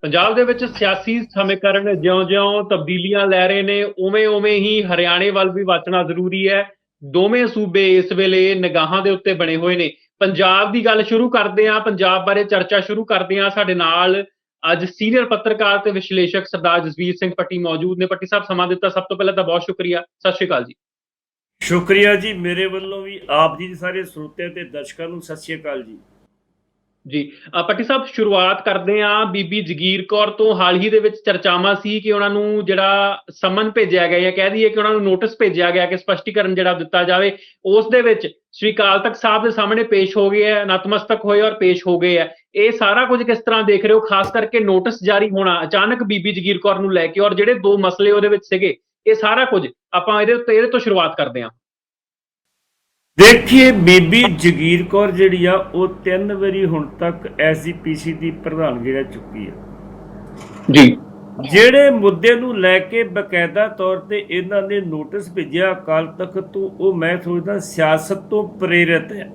ਪੰਜਾਬ ਦੇ ਵਿੱਚ ਸਿਆਸੀ ਸਮੀਕਰਨ ਜਿਉਂ-ਜਿਉਂ ਤਬਦੀਲੀਆਂ ਲੈ ਰਹੇ ਨੇ, ਉਵੇਂ-ਉਵੇਂ ਹੀ ਹਰਿਆਣੇ ਵੱਲ ਵੀ ਵਾਚਣਾ ਜ਼ਰੂਰੀ ਹੈ। ਦੋਵੇਂ ਸੂਬੇ ਇਸ ਵੇਲੇ ਨਿਗਾਹਾਂ ਦੇ ਉੱਤੇ ਬਣੇ ਹੋਏ ਨੇ। ਪੰਜਾਬ ਦੀ ਗੱਲ ਸ਼ੁਰੂ ਕਰਦੇ ਹਾਂ। ਪੰਜਾਬ ਬਾਰੇ ਚਰਚਾ ਸ਼ੁਰੂ ਕਰਦੇ ਹਾਂ। ਸਾਡੇ ਨਾਲ ਅੱਜ ਸੀਨੀਅਰ ਪੱਤਰਕਾਰ ਤੇ ਵਿਸ਼ਲੇਸ਼ਕ ਸਰਦਾਰ ਜਸਵੀਰ ਸਿੰਘ ਪੱਟੀ ਮੌਜੂਦ ਨੇ। ਪੱਟੀ ਸਾਹਿਬ, ਸਮਾਂ ਦਿੱਤਾ। ਸਭ ਤੋਂ ਪਹਿਲਾਂ ਤਾਂ ਬਹੁਤ ਸ਼ੁਕਰੀਆ। ਸਤਿ ਸ਼੍ਰੀ ਅਕਾਲ ਜੀ। ਸ਼ੁਕਰੀਆ ਜੀ। ਮੇਰੇ ਵੱਲੋਂ ਵੀ ਆਪ ਜੀ ਦੇ ਸਾਰੇ ਸਰੋਤਿਆਂ ਤੇ ਦਰਸ਼ਕਾਂ ਨੂੰ ਸਤਿ ਸ਼੍ਰੀ ਅਕਾਲ ਜੀ। ਜੀ ਪੱਟੀ ਸਾਹਿਬ, ਸ਼ੁਰੂਆਤ ਕਰਦੇ ਹਾਂ ਬੀਬੀ ਜਗੀਰ ਕੌਰ ਤੋਂ। ਹਾਲ ਹੀ ਦੇ ਵਿੱਚ ਚਰਚਾਵਾਂ ਸੀ ਕਿ ਉਹਨਾਂ ਨੂੰ ਜਿਹੜਾ ਸਮਨ ਭੇਜਿਆ ਗਿਆ ਜਾਂ ਕਹਿ ਦਈਏ ਕਿ ਉਹਨਾਂ ਨੂੰ ਨੋਟਿਸ ਭੇਜਿਆ ਗਿਆ ਕਿ ਸਪਸ਼ਟੀਕਰਨ ਜਿਹੜਾ ਦਿੱਤਾ ਜਾਵੇ, ਉਸ ਦੇ ਵਿੱਚ ਸ਼੍ਰੀ ਅਕਾਲ ਤਖਤ ਸਾਹਿਬ ਦੇ ਸਾਹਮਣੇ ਪੇਸ਼ ਹੋ ਗਏ ਹੈ, ਨਤਮਸਤਕ ਹੋਏ ਔਰ ਪੇਸ਼ ਹੋ ਗਏ ਹੈ। ਇਹ ਸਾਰਾ ਕੁਝ ਕਿਸ ਤਰ੍ਹਾਂ ਦੇਖ ਰਹੇ ਹੋ? ਖਾਸ ਕਰਕੇ ਨੋਟਿਸ ਜਾਰੀ ਹੋਣਾ, ਅਚਾਨਕ ਬੀਬੀ ਜਗੀਰ ਕੌਰ ਨੂੰ ਲੈ ਕੇ ਔਰ ਜਿਹੜੇ ਦੋ ਮਸਲੇ ਉਹਦੇ ਵਿੱਚ ਸੀਗੇ, ਇਹ ਸਾਰਾ ਕੁਝ ਆਪਾਂ ਇਹਦੇ ਉੱਤੇ ਇਹਦੇ ਤੋਂ ਸ਼ੁਰੂਆਤ ਕਰਦੇ ਹਾਂ। ਦੇਖੀਏ ਬੀਬੀ ਜਗੀਰ ਕੌਰ ਜਿਹੜੀ ਆ ਉਹ ਤਿੰਨ ਵਾਰੀ ਹੁਣ ਤੱਕ ਐਸਜੀਪੀਸੀ ਦੀ ਪ੍ਰਧਾਨਗੀ ਰਹਿ ਚੁੱਕੀ ਹੈ ਜੀ। ਜਿਹੜੇ ਮੁੱਦੇ ਨੂੰ ਲੈ ਕੇ ਬਕਾਇਦਾ ਤੌਰ ਤੇ ਇਹਨਾਂ ਨੇ ਨੋਟਿਸ ਭੇਜਿਆ ਅਕਾਲ ਤਖਤ ਤੋਂ ਉਹ ਮੈਂ ਸੋਚਦਾ ਸਿਆਸਤ ਤੋਂ ਪ੍ਰੇਰਿਤ ਹੈ।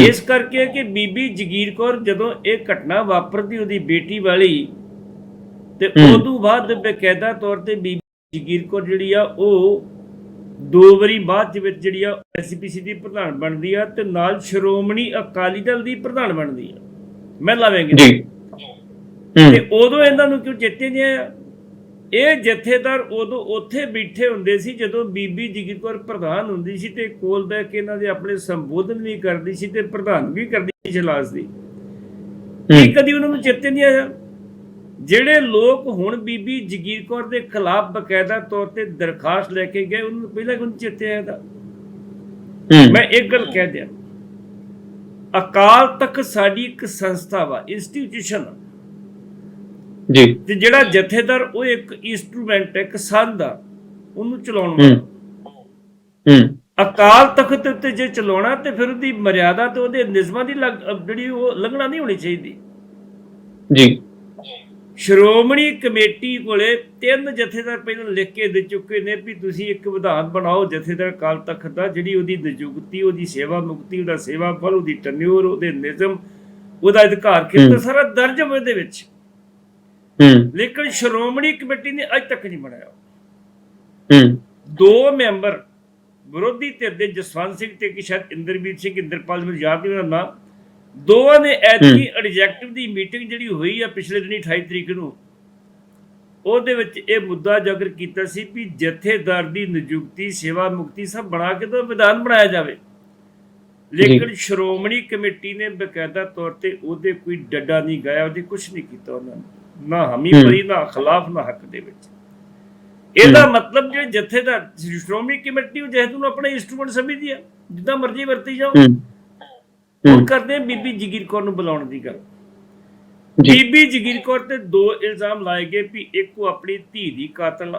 ਇਸ ਕਰਕੇ ਕਿ ਬੀਬੀ ਜਗੀਰ ਕੌਰ ਜਦੋਂ ਇਹ ਘਟਨਾ ਵਾਪਰਦੀ ਉਹਦੀ ਬੇਟੀ ਵਾਲੀ ਤੇ। ਉਦੋਂ ਬਾਅਦ ਬਕਾਇਦਾ ਤੌਰ ਤੇ ਬੀਬੀ ਜਗੀਰ ਕੌਰ ਜਿਹੜੀ ਆ ਉਹ ਦੋ ਵਾਰੀ ਬਾਅਦ ਦੇ ਵਿੱਚ ਜਿਹੜੀ ਆ ਐਸਪੀਸੀ ਦੀ ਪ੍ਰਧਾਨ ਬਣਦੀ ਆ ਤੇ ਨਾਲ ਸ਼੍ਰੋਮਣੀ ਅਕਾਲੀ ਦਲ ਦੀ ਪ੍ਰਧਾਨ ਬਣਦੀ ਆ। ਮੈਂ ਲਾਵੇਂਗੇ। ਜੀ। ਤੇ ਉਦੋਂ ਇਹਨਾਂ ਨੂੰ ਕਿਉਂ ਚੇਤੇ ਨਹੀਂ ਆਇਆ? ਇਹ ਜਥੇਦਾਰ ਉਦੋਂ ਉੱਥੇ ਬੈਠੇ ਹੁੰਦੇ ਸੀ ਜਦੋਂ ਬੀਬੀ ਜਗੀਰ ਪ੍ਰਧਾਨ ਹੁੰਦੀ ਸੀ ਤੇ ਕੋਲ ਬਹਿ ਕੇ ਇਹਨਾਂ ਦੇ ਆਪਣੇ ਸੰਬੋਧਨ ਵੀ ਕਰਦੀ ਸੀ ਤੇ ਪ੍ਰਧਾਨ ਵੀ ਕਰਦੀ ਸੀ ਇਜਲਾਸ ਦੀ। ਇਹ ਕਦੀ ਉਹਨਾਂ ਨੂੰ ਚੇਤੇ ਨਹੀਂ ਆਇਆ? ਜਿਹੜੇ ਲੋਕ ਹੁਣ ਬੀਬੀ ਜਗੀਰ ਕੌਰ ਦੇ ਖਿਲਾਫ ਬਕਾਇਦਾ ਤੌਰ ਤੇ ਦਰਖਾਸਤ ਲੈ ਕੇ ਗਏ ਉਹਨਾਂ ਨੂੰ ਪਹਿਲਾਂ ਨਹੀਂ ਚੇਤੇ ਆਇਆ ਦਾ ਮੈਂ ਇੱਕ ਗੱਲ ਕਹਿ ਦਿਆਂ। ਅਕਾਲ ਤਖਤ ਸਾਡੀ ਇੱਕ ਸੰਸਥਾ ਵਾ ਇੰਸਟੀਟਿਊਸ਼ਨ ਜੀ। ਤੇ ਜਿਹੜਾ ਜਥੇਦਾਰ ਉਹ ਇੱਕ ਇਨਸਟਰੂਮੈਂਟ ਹੈ ਇੱਕ ਸੰਦ ਆ ਉਹਨੂੰ ਚਲਾਉਣ ਵਾਲਾ। ਹੂੰ। ਅਕਾਲ ਤਖਤ ਉੱਤੇ ਜੇ ਚਲਾਉਣਾ ਤੇ ਫਿਰ ਉਹਦੀ ਮਰਿਆਦਾ ਤੇ ਉਹਦੇ ਨਿਯਮਾਂ ਦੀ ਜਿਹੜੀ ਉਹ ਲੰਘਣਾ ਨਹੀਂ ਹੋਣੀ ਚਾਹੀਦੀ। ਜੀ। ਸ਼੍ਰੋਮਣੀ ਕਮੇਟੀ ਕੋਲੇ ਤਿੰਨ ਜਥੇਦਾਰ ਪਹਿਲਾਂ ਲਿਖ ਕੇ ਦੇ ਚੁੱਕੇ ਨੇ ਵੀ ਤੁਸੀਂ ਇੱਕ ਵਿਧਾਨ ਬਣਾਓ ਜਥੇਦਾਰ ਅਕਾਲ ਤਖਤ ਦਾ ਜਿਹੜੀ ਉਹਦੀ ਨਿਯੁਕਤੀ ਉਹਦੀ ਸੇਵਾ ਮੁਕਤੀ ਉਹਦਾ ਸੇਵਾ ਫਲ ਉਹਦੀ ਟਨਿਓਰ ਉਹਦੇ ਨਿਯਮ ਉਹਦਾ ਅਧਿਕਾਰ ਖੇਤਰ। ਸਾਰਾ ਦਰਜ ਹੋਵੇ ਦੇ ਵਿੱਚ। ਹੂੰ। ਲੇਕਿਨ ਸ਼੍ਰੋਮਣੀ ਕਮੇਟੀ ਨੇ ਅੱਜ ਤੱਕ ਨਹੀਂ ਬਣਾਇਆ। ਹੂੰ। ਦੋ ਮੈਂਬਰ ਵਿਰੋਧੀ ਧਿਰ ਦੇ ਜਸਵੰਤ ਸਿੰਘ ਤੇ ਕਿ ਸ਼ਾਇਦ ਇੰਦਰਬੀਰ ਸਿੰਘ ਇੰਦਰਪਾਲ ਮੈਨੂੰ ਯਾਦ ਨਹੀਂ ਨਾਮ। ਦੋਵਾਂ ਨੇ ਐਤਕੀ ਐਡਜੈਕਟਿਵ ਦੀ ਮੀਟਿੰਗ ਜਿਹੜੀ ਹੋਈ ਆ ਪਿਛਲੇ ਦਿਨੀ 28 ਤਰੀਕ ਨੂੰ ਉਹਦੇ ਵਿੱਚ ਇਹ ਮੁੱਦਾ ਉਜਾਗਰ ਕੀਤਾ ਸੀ ਵੀ ਜਥੇਦਾਰ ਦੀ ਨਿਯੁਕਤੀ ਸੇਵਾ ਮੁਕਤੀ ਸਭ ਬਣਾ ਕੇ ਤਾਂ ਵਿਧਾਨ ਬਣਾਇਆ ਜਾਵੇ। ਲੇਕਿਨ ਸ਼੍ਰੋਮਣੀ ਕਮੇਟੀ ਨੇ ਬਕਾਇਦਾ ਤੌਰ ਤੇ ਉਹਦੇ ਕੋਈ ਡੱਡਾ ਨਹੀਂ ਗਾਇਆ ਉਹਦੇ ਕੁਝ ਨਹੀਂ ਕੀਤਾ ਉਹਨਾਂ ਨੇ। ਨਾ ਹਮੀ। ਭਰੀ ਨਾ ਖਿਲਾਫ ਨਾ ਹੱਕ ਦੇ ਵਿੱਚ। ਇਹਦਾ ਮਤਲਬ ਜਿਹੜੇ ਜਥੇਦਾਰ ਸ਼੍ਰੋਮਣੀ ਕਮੇਟੀ ਉਹ ਜਹਤੂ ਨੂੰ ਆਪਣਾ ਇਨਸਟਰੂਮੈਂਟ ਸਮਝਦੀ ਆ ਜਿੱਦਾਂ ਮਰਜ਼ੀ ਵਰਤੀ ਜਾਓ। ਹੁਣ ਕਰਦੇ ਆ ਬੀਬੀ ਜਗੀਰ ਕੌਰ ਨੂੰ ਬੁਲਾਉਣ ਦੀ ਗੱਲ। ਬੀਬੀ ਜਗੀਰ ਕੌਰ ਤੇ ਦੋ ਇਲਜ਼ਾਮ ਲਾਏ ਗਏ ਵੀ ਇੱਕ ਉਹ ਆਪਣੀ ਧੀ ਦੀ ਕਾਤਲ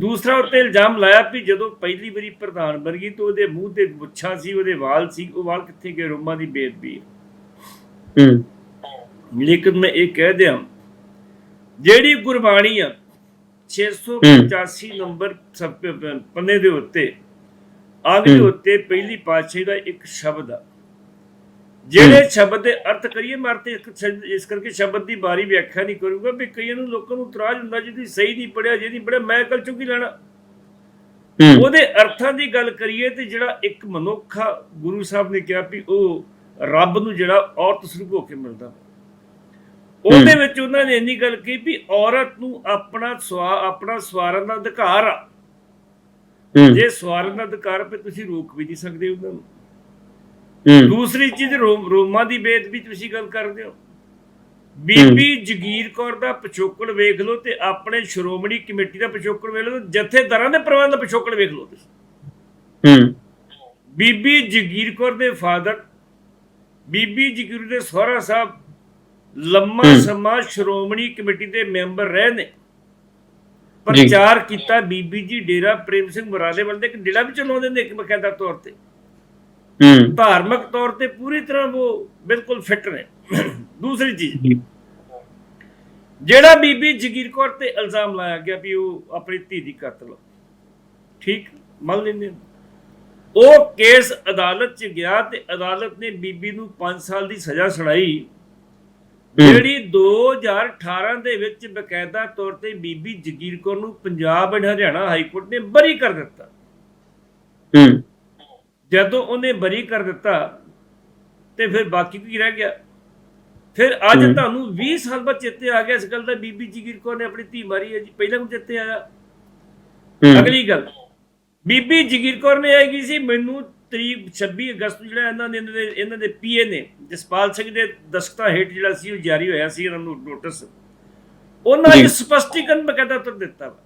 ਦੂਸਰਾ ਉੱਤੇ ਇਲਜ਼ਾਮ ਲਾਇਆ ਵੀ ਜਦੋਂ ਪਹਿਲੀ ਵਾਰੀ ਪ੍ਰਧਾਨ ਗਈ ਤਾਂ ਉਹਦੇ ਮੂੰਹ ਤੇ ਮੁੱਛਾਂ ਸੀ ਉਹਦੇ ਵਾਲ ਸੀ ਉਹ ਵਾਲ ਕਿੱਥੇ ਗਏ? ਰੋਮਾਂ ਦੀ ਬੇਦਬੀ ਹੈ। ਲੇਕਿਨ ਮੈਂ ਇਹ ਕਹਿ ਦਿਆਂ ਜਿਹੜੀ ਗੁਰਬਾਣੀ ਆ 685 ਨੰਬਰ ਪੰਨੇ ਦੇ ਉੱਤੇ ਹੂੰ। ਉੱਤੇ ਪਹਿਲੀ ਪਾਤਸ਼ਾਹੀ ਦਾ ਇੱਕ ਸ਼ਬਦ ਆ। ਜਿਹੜੇ ਸ਼ਬਦ ਦੇ ਅਰਥ ਕਰੀਏ ਮੈਂ ਅਰਥ ਇਸ ਕਰਕੇ ਸ਼ਬਦ ਦੀ ਬਾਰੀ ਵਿਆਖਿਆ ਨਹੀਂ ਕਰੂੰਗਾ ਵੀ ਕਈਆਂ ਨੂੰ ਲੋਕਾਂ ਨੂੰ ਇਤਰਾਜ਼ ਹੁੰਦਾ ਜਿਹਦੀ ਸਹੀ ਨਹੀਂ ਪੜਿਆ ਜਿਹਦੀ ਪੜਿਆ ਮੈਂ ਕੱਲ ਚੁੱਕੀ ਲੈਣਾ। ਉਹਦੇ ਅਰਥਾਂ ਦੀ ਗੱਲ ਕਰੀਏ ਤੇ ਜਿਹੜਾ ਇੱਕ ਮਨੁੱਖ ਗੁਰੂ ਸਾਹਿਬ ਨੇ ਕਿਹਾ ਵੀ ਉਹ ਰੱਬ ਨੂੰ ਜਿਹੜਾ ਔਰਤ ਸਰੂਪ ਹੋ ਕੇ ਮਿਲਦਾ ਉਹਦੇ ਵਿੱਚ ਉਹਨਾਂ ਨੇ ਇੰਨੀ ਗੱਲ ਕਹੀ ਵੀ ਔਰਤ ਨੂੰ ਆਪਣਾ ਸਵਾ ਆਪਣਾ ਸਵਾਰਨ ਦਾ ਅਧਿਕਾਰ ਆ। ਜੇ ਸਵਾਰਨ ਦਾ ਅਧਿਕਾਰ ਪੇ ਤੁਸੀਂ ਰੋਕ ਵੀ ਨਹੀਂ ਸਕਦੇ ਉਹਨਾਂ ਨੂੰ। ਹੂੰ। ਦੂਸਰੀ ਚੀਜ਼ ਰੋਮ ਦੀ ਬੇਅਦਬੀ ਤੁਸੀਂ ਗੱਲ ਕਰਦੇ ਹੋ। ਬੀਬੀ ਜਗੀਰ ਕੌਰ ਦਾ ਪਿਛੋਕੜ ਵੇਖ ਲਓ ਤੇ ਆਪਣੇ ਸ਼੍ਰੋਮਣੀ ਕਮੇਟੀ ਦਾ ਪਿਛੋਕੜ ਵੇਖ ਲਓ ਜਥੇਦਾਰਾਂ ਦੇ ਪ੍ਰਬੰਧ ਦਾ ਪਿਛੋਕੜ ਵੇਖ ਲਓ ਤੁਸੀਂ। ਹੂੰ। ਬੀਬੀ ਜਗੀਰ ਕੌਰ ਦੇ ਫਾਦਰ ਬੀਬੀ ਜਗੀਰ ਦੇ ਸਹੁਰਾ ਸਾਹਿਬ ਲੰਮਾ ਹੂੰ। ਸਮਾਂ ਸ਼੍ਰੋਮਣੀ ਕਮੇਟੀ ਦੇ ਮੈਂਬਰ ਰਹੇ ਨੇ। ਪ੍ਰਚਾਰ ਕੀਤਾ ਬੀਬੀ ਜੀ ਡੇਰਾ ਪ੍ਰੇਮ ਸਿੰਘ ਮੁਰਾਦੇ ਵੱਲ ਦੇ ਇੱਕ ਡੇਰਾ ਵੀ ਚਲਾਉਂਦੇ ਨੇ ਇੱਕ ਬਕਾਇਦਾ ਤੌਰ ਤੇ। ਹੂੰ। ਧਾਰਮਿਕ ਤੌਰ ਤੇ ਪੂਰੀ ਤਰ੍ਹਾਂ ਉਹ ਬਿਲਕੁਲ ਫਿੱਟ ਨੇ। ਦੂਸਰੀ ਚੀਜ਼ ਜਿਹੜਾ ਬੀਬੀ ਜਗੀਰ ਕੌਰ ਤੇ ਇਲਜ਼ਾਮ ਲਾਇਆ ਗਿਆ ਵੀ ਉਹ ਆਪਣੀ ਧੀ ਦੀ ਕਤਲ ਠੀਕ ਮੰਨ ਲੈਂਦੇ। ਉਹ ਕੇਸ ਅਦਾਲਤ 'ਚ ਗਿਆ ਤੇ ਅਦਾਲਤ ਨੇ ਬੀਬੀ ਨੂੰ 5 ਸਾਲ ਦੀ ਸਜ਼ਾ ਸੁਣਾਈ। ਜਿਹੜੀ 2018 ਦੇ ਵਿੱਚ ਬਕਾਇਦਾ ਤੌਰ ਤੇ ਬੀਬੀ ਜਗੀਰ ਕੌਰ ਨੂੰ Punjab and Haryana high court ਨੇ ਬਰੀ ਕਰ ਦਿੱਤਾ। ਹੂੰ। ਜਦੋਂ ਉਹਨੇ ਬਰੀ ਕਰ ਦਿੱਤਾ ਤੇ ਫਿਰ ਬਾਕੀ ਕੀ ਰਹਿ ਗਿਆ? ਫਿਰ ਅੱਜ। ਤੁਹਾਨੂੰ 20 ਸਾਲ ਬਾਅਦ ਚੇਤੇ ਆ ਗਿਆ ਇਸ ਗੱਲ ਦਾ ਬੀਬੀ ਜਗੀਰ ਕੌਰ ਨੇ ਆਪਣੀ ਧੀ ਮਾਰੀ ਹੈ ਜੀ ਪਹਿਲਾਂ ਨੂੰ ਚੇਤੇ ਆਇਆ। ਹੂੰ। ਅਗਲੀ ਗੱਲ ਬੀਬੀ ਜਗੀਰ ਕੌਰ ਨੇ ਆਏਗੀ ਸੀ ਮੈਨੂੰ ਤਰੀਕ 26 ਅਗਸਤ ਨੂੰ ਜਿਹੜਾ ਇਹਨਾਂ ਦੇ ਇਹਨਾਂ ਦੇ ਇਹਨਾਂ ਦੇ ਪੀਏ ਨੇ ਜਸਪਾਲ ਸਿੰਘ ਦੇ ਦਸਤਖਤਾਂ ਹੇਠ ਜਿਹੜਾ ਸੀ ਉਹ ਜਾਰੀ ਹੋਇਆ ਸੀ ਇਹਨਾਂ ਨੂੰ ਨੋਟਿਸ। ਉਹਨਾਂ। ਨੇ ਸਪਸ਼ਟੀਕਰਨ ਬਕਾਇਦਾ ਉੱਤਰ ਦਿੱਤਾ। ਵਾ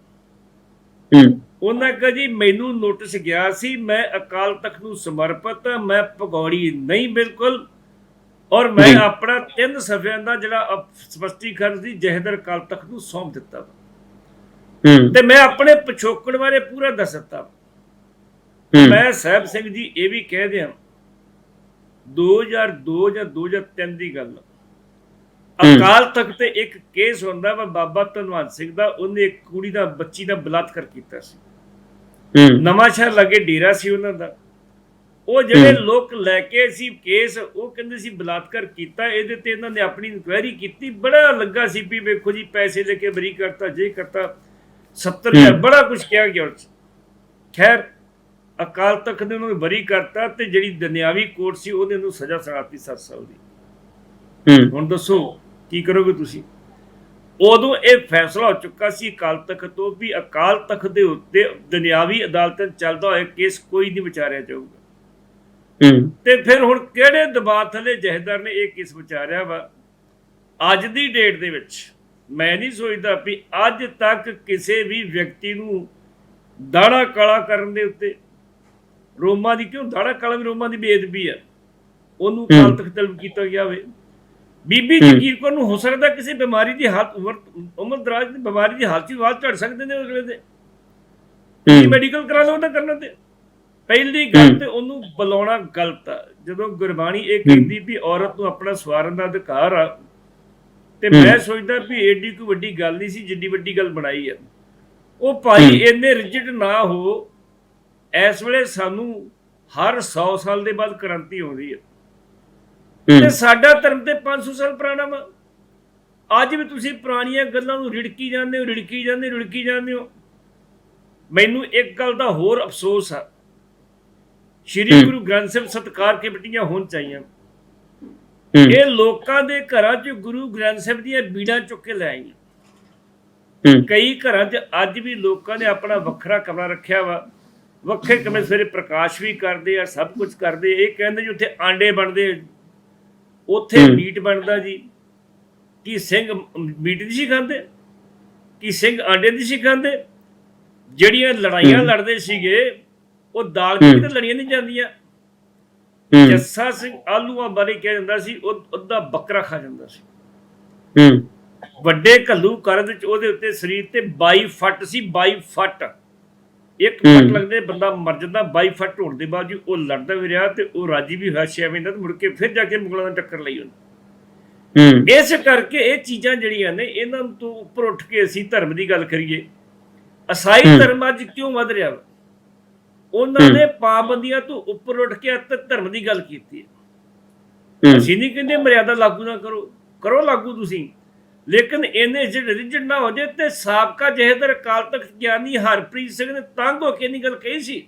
ਹੂੰ। ਉਹਨਾਂ ਕਹਾ ਜੀ ਮੈਨੂੰ ਨੋਟਿਸ ਗਿਆ ਸੀ ਮੈਂ ਅਕਾਲ ਤਖਤ ਨੂੰ ਸਮਰਪਿਤ ਮੈਂ ਭਗੌੜੀ ਨਹੀਂ ਬਿਲਕੁਲ। ਔਰ ਮੈਂ। ਆਪਣਾ ਤਿੰਨ ਸਫ਼ਿਆਂ ਦਾ ਜਿਹੜਾ ਸਪਸ਼ਟੀਕਰਨ ਸੀ ਜਹਦਰ ਅਕਾਲ ਤਖਤ ਨੂੰ ਸੌਂਪ ਦਿੱਤਾ। ਤੇ ਮੈਂ ਆਪਣੇ ਪਿਛੋਕੜ ਬਾਰੇ ਪੂਰਾ ਦੱਸ ਦਿੱਤਾ। ਮੈਂ ਸਾਹਿਬ ਸਿੰਘ ਜੀ ਇਹ ਵੀ ਕਹਿ ਦਿਆਂ 2002 ਜਾਂ 2003 ਦੀ ਗੱਲ। ਅਕਾਲ ਤਖਤ ਤੇ ਇੱਕ ਕੇਸ ਹੁੰਦਾ ਵਾ ਬਾਬਾ ਧਨਵੰਤ ਸਿੰਘ ਦਾ ਉਹਨੇ ਇੱਕ ਕੁੜੀ ਦਾ ਬੱਚੀ ਦਾ ਬਲਾਤਕਾਰ ਕੀਤਾ ਸੀ ਹੂੰ ਨਵਾਂ ਸ਼ਹਿਰ ਲੱਗੇ ਡੇਰਾ ਸੀ ਉਹਨਾਂ ਦਾ ਉਹ ਜਿਹੜੇ। ਲੋਕ ਲੈ ਕੇ ਸੀ ਕੇਸ ਉਹ ਕਹਿੰਦੇ ਸੀ ਬਲਾਤਕਾਰ ਕੀਤਾ ਇਹਦੇ ਤੇ ਇਹਨਾਂ ਨੇ ਆਪਣੀ ਇਨਕੁਆਇਰੀ ਕੀਤੀ ਬੜਾ ਲੱਗਾ ਸੀ ਵੀ ਵੇਖੋ ਜੀ ਪੈਸੇ ਲੈ ਕੇ ਬਰੀ ਕਰਤਾ ਜੇ ਕਰਤਾ 70000 ਹੂੰ। ਬੜਾ ਕੁਝ ਕਿਹਾ ਗਿਆ। ਖੈਰ ਅਕਾਲ ਤਖਤ ਨੇ ਉਹਨੂੰ ਬਰੀ ਕਰਤਾ ਤੇ ਜਿਹੜੀ ਦੁਨਿਆਵੀ ਕੋਰਟ ਸੀ ਉਹਨੇ ਉਹਨੂੰ ਸਜ਼ਾ ਸੁਣਾਤੀ 7 ਸਾਲ ਦੀ। ਹੁਣ ਦੱਸੋ ਕੀ ਕਰੋਗੇ ਤੁਸੀਂ? ਉਦੋਂ ਇਹ ਫੈਸਲਾ ਹੋ ਚੁੱਕਾ ਸੀ ਅਕਾਲ ਤਖਤ ਤੋਂ ਵੀ ਅਕਾਲ ਤਖਤ ਦੇ ਉੱਤੇ ਦੁਨਿਆਵੀ ਅਦਾਲਤਾਂ ਚੱਲਦਾ ਹੋਇਆ ਕੇਸ ਕੋਈ ਨਹੀਂ ਵਿਚਾਰਿਆ ਜਾਊਗਾ। ਤੇ ਫਿਰ ਹੁਣ ਕਿਹੜੇ ਦਬਾਅ ਥੱਲੇ ਜਹੇਦਾਰ ਨੇ ਇਹ ਕੇਸ ਵਿਚਾਰਿਆ ਵਾ? ਅੱਜ ਦੀ ਡੇਟ ਦੇ ਵਿੱਚ ਮੈਂ ਨਹੀਂ ਸੋਚਦਾ ਵੀ ਅੱਜ ਤੱਕ ਕਿਸੇ ਵੀ ਵਿਅਕਤੀ ਨੂੰ ਦਾੜਾ ਕਾਲਾ ਕਰਨ ਦੇ ਉੱਤੇ ਰੋਮਾਂ ਦੀ ਕਿਉਂ ਦਾੜਾ ਕਾਲਾ ਵੀ ਰੋਮਾਂ ਦੀ ਬੇਅਦਬੀ ਹੈ ਉਹਨੂੰ। ਕਾਲ ਤੱਕ ਤਲਬ ਕੀਤਾ ਗਿਆ ਹੋਵੇ ਬੀਬੀ ਹੂੰ। ਜਗੀਰ ਕੌਰ ਨੂੰ ਹੋ ਸਕਦਾ ਕਿਸੇ ਬਿਮਾਰੀ ਦੀ ਹਾਲਤ ਉਮਰ ਉਮਰ ਦਰਾਜ ਦੀ ਬਿਮਾਰੀ ਦੀ ਹਾਲਤ 'ਚ ਵਾਲ ਝੜ ਸਕਦੇ ਨੇ ਅਗਲੇ ਦੇ ਕੀ ਮੈਡੀਕਲ ਕਰਾ ਲਓ ਉਹਦਾ ਕਰਨਾ ਤੇ ਪਹਿਲੀ ਗੱਲ। ਤੇ ਉਹਨੂੰ ਬੁਲਾਉਣਾ ਗਲਤ ਆ ਜਦੋਂ ਗੁਰਬਾਣੀ ਇਹ ਕਹਿੰਦੀ ਵੀ ਔਰਤ ਨੂੰ ਆਪਣਾ ਸਵਾਰਨ ਦਾ ਅਧਿਕਾਰ ਆ ਤੇ। ਮੈਂ ਸੋਚਦਾ ਵੀ ਏਡੀ ਕੋਈ ਵੱਡੀ ਗੱਲ ਨਹੀਂ ਸੀ ਜਿੱਡੀ ਵੱਡੀ ਗੱਲ ਬਣਾਈ ਆ ਉਹ ਭਾਈ। ਇੰਨੇ ਰਿਜਿਡ ਨਾ ਹੋ ਇਸ ਵੇਲੇ ਸਾਨੂੰ ਹਰ 100 ਸਾਲ ਦੇ ਬਾਅਦ ਕ੍ਰਾਂਤੀ ਆਉਂਦੀ ਹੈ। ਤੇ ਸਾਡਾ ਧਰਮ ਤੇ 500 ਸਾਲ ਪੁਰਾਣਾ ਵਾ। ਅੱਜ ਵੀ ਤੁਸੀਂ ਪੁਰਾਣੀਆਂ ਗੱਲਾਂ ਨੂੰ ਰਿੜਕੀ ਜਾਂਦੇ ਹੋ ਰਿੜਕੀ ਜਾਂਦੇ ਹੋ ਰਿੜਕੀ ਜਾਂਦੇ ਹੋ। ਮੈਨੂੰ ਇੱਕ ਗੱਲ ਦਾ ਹੋਰ ਅਫਸੋਸ ਆ। ਸ਼੍ਰੀ। ਗੁਰੂ ਗ੍ਰੰਥ ਸਾਹਿਬ ਸਤਕਾਰ ਕਮੇਟੀਆਂ ਹੋਣ ਚਾਹੀਆਂ। ਇਹ ਲੋਕਾਂ ਦੇ ਘਰਾਂ 'ਚ ਗੁਰੂ ਗ੍ਰੰਥ ਸਾਹਿਬ ਦੀਆਂ ਬੀੜਾਂ ਚੁੱਕ ਕੇ ਲੈ ਆਈਆਂ। ਕਈ ਘਰਾਂ 'ਚ ਅੱਜ ਵੀ ਲੋਕਾਂ ਨੇ ਆਪਣਾ ਵੱਖਰਾ ਕਮਰਾ ਰੱਖਿਆ ਵਾ। ਵੱਖਰੇ ਕਮਰੇ ਸਵੇਰੇ ਪ੍ਰਕਾਸ਼ ਵੀ ਕਰਦੇ ਆ ਸਭ ਕੁਝ ਕਰਦੇ ਇਹ ਕਹਿੰਦੇ ਜੀ ਉੱਥੇ ਆਂਡੇ ਬਣਦੇ। ਉੱਥੇ। ਮੀਟ ਬਣਦਾ ਜੀ। ਕੀ ਸਿੰਘ ਮੀਟ ਨਹੀਂ ਸੀ ਖਾਂਦੇ? ਕੀ ਸਿੰਘ ਆਂਡੇ ਨਹੀਂ ਸੀ ਖਾਂਦੇ? ਜਿਹੜੀਆਂ ਲੜਾਈਆਂ। ਲੜਦੇ ਸੀਗੇ ਉਹ ਦਾਲ ਹੂੰ। ਪੀ ਤੇ ਲੜੀਆਂ ਨਹੀਂ ਜਾਂਦੀਆਂ। ਜੱਸਾ ਸਿੰਘ ਆਲੂਆਂ ਬਾਰੇ ਕਿਹਾ ਜਾਂਦਾ ਸੀ ਉਹ ਅੱਧਾ ਬੱਕਰਾ ਖਾ ਜਾਂਦਾ ਸੀ। ਹੂੰ। ਵੱਡੇ ਘੱਲੂ ਕਰਨ ਵਿੱਚ ਉਹਦੇ ਉੱਤੇ ਸਰੀਰ ਤੇ 22 ਫੱਟ ਸੀ 22 ਫੱਟ। ਇੱਕ। ਫੱਟ ਲੱਗਦੇ ਬੰਦਾ ਮਰ ਜਾਂਦਾ 22 ਫੱਟ ਹੋਣ ਦੇ ਬਾਵਜੂਦ ਉਹ ਲੜਦਾ ਵੀ ਰਿਹਾ ਤੇ ਉਹ ਰਾਜੀ ਵੀ ਹੋਇਆ ਛੇ ਮਹੀਨੇ ਤੇ ਮੁੜ ਕੇ ਫਿਰ ਜਾ ਕੇ ਮੁਗਲਾਂ ਨਾਲ ਟੱਕਰ ਲਈ ਉਹਨੇ ਹੂੰ ਇਸ ਕਰਕੇ ਇਹ ਚੀਜ਼ਾਂ ਜਿਹੜੀਆਂ ਨੇ ਇਹਨਾਂ ਤੋਂ ਉੱਪਰ ਉੱਠ ਕੇ ਅਸੀਂ ਧਰਮ ਦੀ ਗੱਲ ਕਰੀਏ ਅਸਾਈ। ਧਰਮ ਅੱਜ ਕਿਉਂ ਵਧ ਰਿਹਾ ਵਾ? ਉਹਨਾਂ। ਨੇ ਪਾਬੰਦੀਆਂ ਤੋਂ ਉੱਪਰ ਉੱਠ ਕੇ ਅੱਤ ਧਰਮ ਦੀ ਗੱਲ ਕੀਤੀ ਹੂੰ ਅਸੀਂ ਨਹੀਂ ਕਹਿੰਦੇ ਮਰਿਆਦਾ ਲਾਗੂ ਨਾ ਕਰੋ ਕਰੋ ਲਾਗੂ ਤੁਸੀਂ ਲੇਕਿਨ ਇਹਨੇ ਜਿਹੜੇ ਰਿਜਡ ਨਾ ਹੋ ਜੇ ਤੇ ਸਾਬਕਾ ਜਹੇਦਰ ਅਕਾਲ ਤਖਤ ਗਿਆਨੀ ਹਰਪ੍ਰੀਤ ਸਿੰਘ ਨੇ ਤੰਗ ਹੋ ਕੇ ਨਹੀਂ ਗੱਲ ਕਹੀ ਸੀ